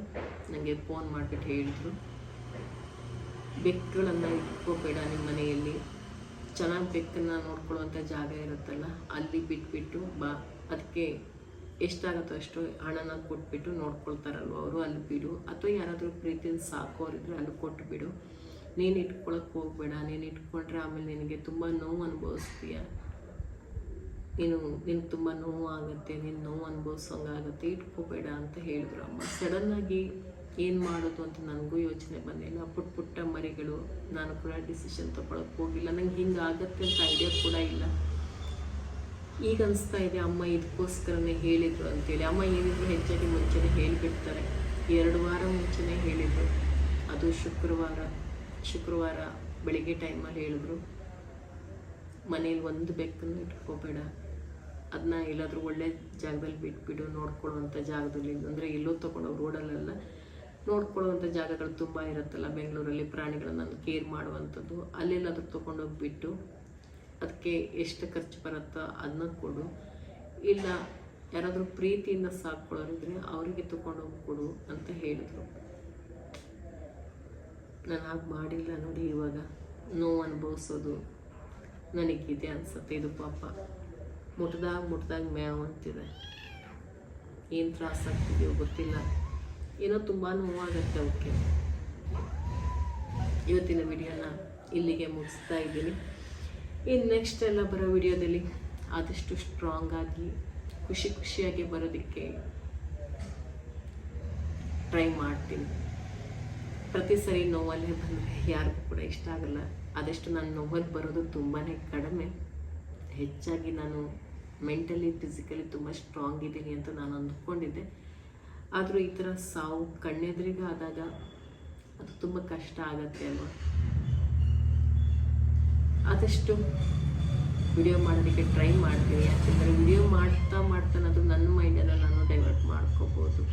ನನಗೆ ಫೋನ್ ಮಾಡಿಬಿಟ್ಟು ಹೇಳಿದ್ರು. ಬೆಕ್ಕುಗಳನ್ನು ಇಟ್ಕೋಬೇಡ ನಿಮ್ಮ ಮನೆಯಲ್ಲಿ. ಚೆನ್ನಾಗಿ ಬೆಕ್ಕನ್ನು ನೋಡ್ಕೊಳ್ಳುವಂಥ ಜಾಗ ಇರುತ್ತಲ್ಲ, ಅಲ್ಲಿ ಬಿಟ್ಬಿಟ್ಟು ಬಾ. ಅದಕ್ಕೆ ಎಷ್ಟಾಗುತ್ತೋ ಅಷ್ಟು ಹಣನ ಕೊಟ್ಬಿಟ್ಟು ನೋಡ್ಕೊಳ್ತಾರಲ್ವ ಅವರು, ಅಲ್ಲಿ ಬಿಡು. ಅಥವಾ ಯಾರಾದರೂ ಪ್ರೀತಿಯಲ್ಲಿ ಸಾಕೋರಿದ್ರೆ ಅಲ್ಲಿ ಕೊಟ್ಟು ಬಿಡು ನೀನು ಇಟ್ಕೊಳಕ್ಕೆ ಹೋಗ್ಬೇಡ, ನೀನು ಇಟ್ಕೊಂಡ್ರೆ ಆಮೇಲೆ ನಿನಗೆ ತುಂಬ ನೋವು ಅನುಭವಿಸ್ತೀಯ. ನೀನು, ನಿನಗೆ ತುಂಬ ನೋವು ಆಗುತ್ತೆ, ನೀನು ನೋವು ಅನುಭವಿಸೋಂಗಾಗುತ್ತೆ ಇಟ್ಕೋಬೇಡ ಅಂತ ಹೇಳಿದ್ರು ಅಮ್ಮ. ಸಡನ್ನಾಗಿ ಏನು ಮಾಡೋದು ಅಂತ ನನಗೂ ಯೋಚನೆ ಬಂದಿಲ್ಲ ಪುಟ್ಟ ಪುಟ್ಟ ಮರಿಗಳು, ನಾನು ಕೂಡ ಡಿಸಿಷನ್ ತೊಗೊಳಕ್ಕೆ ಹೋಗಿಲ್ಲ. ನಂಗೆ ಹಿಂಗೆ ಆಗತ್ತೆ ಅಂತ ಐಡಿಯಾ ಕೂಡ ಇಲ್ಲ. ಈಗ ಅನಿಸ್ತಾ ಇದೆ, ಅಮ್ಮ ಇದಕ್ಕೋಸ್ಕರನೇ ಹೇಳಿದರು ಅಂತೇಳಿ. ಅಮ್ಮ ಏನಿದ್ರು ಹೆಚ್ಚಾಗಿ ಮುಂಚೆನೇ ಹೇಳಿಬಿಡ್ತಾರೆ. ಎರಡು ವಾರ ಮುಂಚೆನೇ ಹೇಳಿದರು. ಅದು ಶುಕ್ರವಾರ. ಶುಕ್ರವಾರ ಬೆಳಿಗ್ಗೆ ಟೈಮಲ್ಲಿ ಹೇಳಿದ್ರು, ಮನೇಲಿ ಒಂದು ಬೆಕ್ಕನ್ನು ಇಟ್ಕೋಬೇಡ. ಅದನ್ನ ಎಲ್ಲಾದರೂ ಒಳ್ಳೆ ಜಾಗದಲ್ಲಿ ಬಿಟ್ಬಿಡು ನೋಡ್ಕೊಳ್ಳುವಂಥ ಜಾಗದಲ್ಲಿ. ಅಂದರೆ ಎಲ್ಲೋ ತೊಗೊಂಡೋಗಿ ರೋಡಲ್ಲೆಲ್ಲ ನೋಡ್ಕೊಳ್ಳುವಂಥ ಜಾಗಗಳು ತುಂಬ ಇರುತ್ತಲ್ಲ, ಬೆಂಗಳೂರಲ್ಲಿ ಪ್ರಾಣಿಗಳನ್ನು ಕೇರ್ ಮಾಡುವಂಥದ್ದು. ಅಲ್ಲೆಲ್ಲಾದ್ರೂ ತೊಗೊಂಡೋಗ್ಬಿಟ್ಟು ಅದಕ್ಕೆ ಎಷ್ಟು ಖರ್ಚು ಬರುತ್ತೋ ಅದನ್ನ ಕೊಡು. ಇಲ್ಲ, ಯಾರಾದರೂ ಪ್ರೀತಿಯಿಂದ ಸಾಕ್ಕೊಳ್ಳೋರಿದ್ರೆ ಅವರಿಗೆ ತೊಗೊಂಡೋಗಿ ಕೊಡು ಅಂತ ಹೇಳಿದರು. ನಾನು ಹಾಗೆ ಮಾಡಿಲ್ಲ ನೋಡಿ ಇವಾಗ. ನೋವು ಅನುಭವಿಸೋದು ನನಗಿದೆ ಅನ್ಸುತ್ತೆ. ಇದು ಪಾಪ. ಮುಟ್ದಾಗ ಮುಟ್ದಾಗ ಮ್ಯಾವ್ ಅಂತಿದೆ. ಏನು ತ್ರಾಸ ಆಗ್ತಿದೆಯೋ ಗೊತ್ತಿಲ್ಲ. ಏನೋ ತುಂಬ ನೋವಾಗತ್ತೆ ಅವಕ್ಕೆ ಇವತ್ತಿನ ವಿಡಿಯೋನ ಇಲ್ಲಿಗೆ ಮುಗಿಸ್ತಾ ಇದ್ದೀನಿ. ಇನ್ನು ನೆಕ್ಸ್ಟ್ ಎಲ್ಲ ಬರೋ ವಿಡಿಯೋದಲ್ಲಿ ಆದಷ್ಟು ಸ್ಟ್ರಾಂಗ್ ಆಗಿ, ಖುಷಿ ಖುಷಿಯಾಗಿ ಬರೋದಕ್ಕೆ ಟ್ರೈ ಮಾಡ್ತೀನಿ. ಪ್ರತಿ ಸರಿ ನೋವಲ್ಲೇ ಬಂದರೆ ಯಾರಿಗೂ ಕೂಡ ಇಷ್ಟ ಆಗಲ್ಲ. ಆದಷ್ಟು ನಾನು ನೋವಲ್ಲಿ ಬರೋದು ತುಂಬಾ ಕಡಿಮೆ. ಹೆಚ್ಚಾಗಿ ನಾನು ಮೆಂಟಲಿ, ಫಿಸಿಕಲಿ ತುಂಬ ಸ್ಟ್ರಾಂಗ್ ಇದ್ದೀನಿ ಅಂತ ನಾನು ಅಂದ್ಕೊಂಡಿದ್ದೆ. ಆದರೂ ಈ ಥರ ಸಾವು ಕಣ್ಣೆದುರಿಗೆ ಆದಾಗ ಅದು ತುಂಬ ಕಷ್ಟ ಆಗತ್ತೆ ಅಲ್ವಾ? ಆದಷ್ಟು ವಿಡಿಯೋ ಮಾಡೋದಕ್ಕೆ ಟ್ರೈ ಮಾಡ್ತೀನಿ. ಯಾಕೆಂದರೆ ವಿಡಿಯೋ ಮಾಡ್ತಾ ಮಾಡ್ತಾನದು ನನ್ನ ಮೈಂಡನ್ನು ನಾನು ಡೈವರ್ಟ್ ಮಾಡ್ಕೋಬೋದು.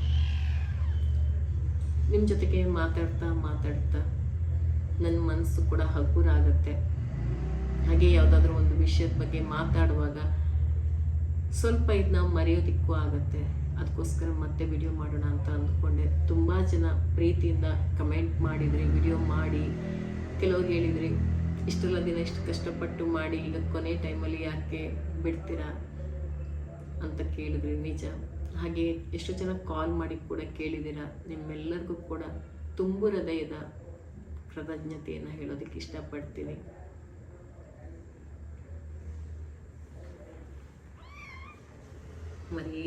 ನಿಮ್ಮ ಜೊತೆಗೆ ಮಾತಾಡ್ತಾ ಮಾತಾಡ್ತಾ ನನ್ನ ಮನಸ್ಸು ಕೂಡ ಹಗುರ ಆಗುತ್ತೆ ಹಾಗೆ ಯಾವುದಾದ್ರೂ ಒಂದು ವಿಷಯದ ಬಗ್ಗೆ ಮಾತಾಡುವಾಗ ಸ್ವಲ್ಪ ಇದನ್ನ ಮರೆಯೋದಿಕ್ಕೂ ಆಗುತ್ತೆ. ಅದಕ್ಕೋಸ್ಕರ ಮತ್ತೆ ವಿಡಿಯೋ ಮಾಡೋಣ ಅಂತ ಅಂದ್ಕೊಂಡೆ. ತುಂಬ ಜನ ಪ್ರೀತಿಯಿಂದ ಕಮೆಂಟ್ ಮಾಡಿದ್ರಿ, ವಿಡಿಯೋ ಮಾಡಿ, ಕೆಲವ್ರು ಹೇಳಿದ್ರಿ, ಇಷ್ಟೆಲ್ಲ ದಿನ ಇಷ್ಟು ಕಷ್ಟಪಟ್ಟು ಮಾಡಿ, ಈಗ ಕೊನೆ ಟೈಮಲ್ಲಿ ಯಾಕೆ ಬಿಡ್ತೀರಾ? ಅಂತ ಕೇಳಿದ್ರಿ ನಿಜ. ಹಾಗೆ ಎಷ್ಟು ಜನ ಕಾಲ್ ಮಾಡಿ ಕೂಡ ಕೇಳಿದ್ದೀರಾ? ನಿಮ್ಮೆಲ್ಲರಿಗೂ ಕೂಡ ತುಂಬು ಹೃದಯದ ಕೃತಜ್ಞತೆಯನ್ನು ಹೇಳೋದಕ್ಕೆ ಇಷ್ಟಪಡ್ತೀನಿ. ಮರಿ.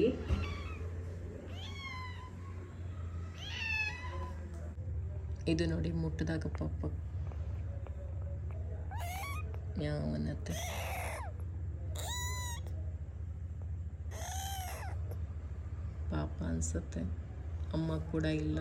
ಇದು ನೋಡಿ ಮುಟ್ಟದಾಗ ಪಾಪ. ಯಾವನತ್ತೆ ಪಾಪ ಅನಿಸುತ್ತೆ. ಅಮ್ಮ ಕೂಡ ಇಲ್ಲ.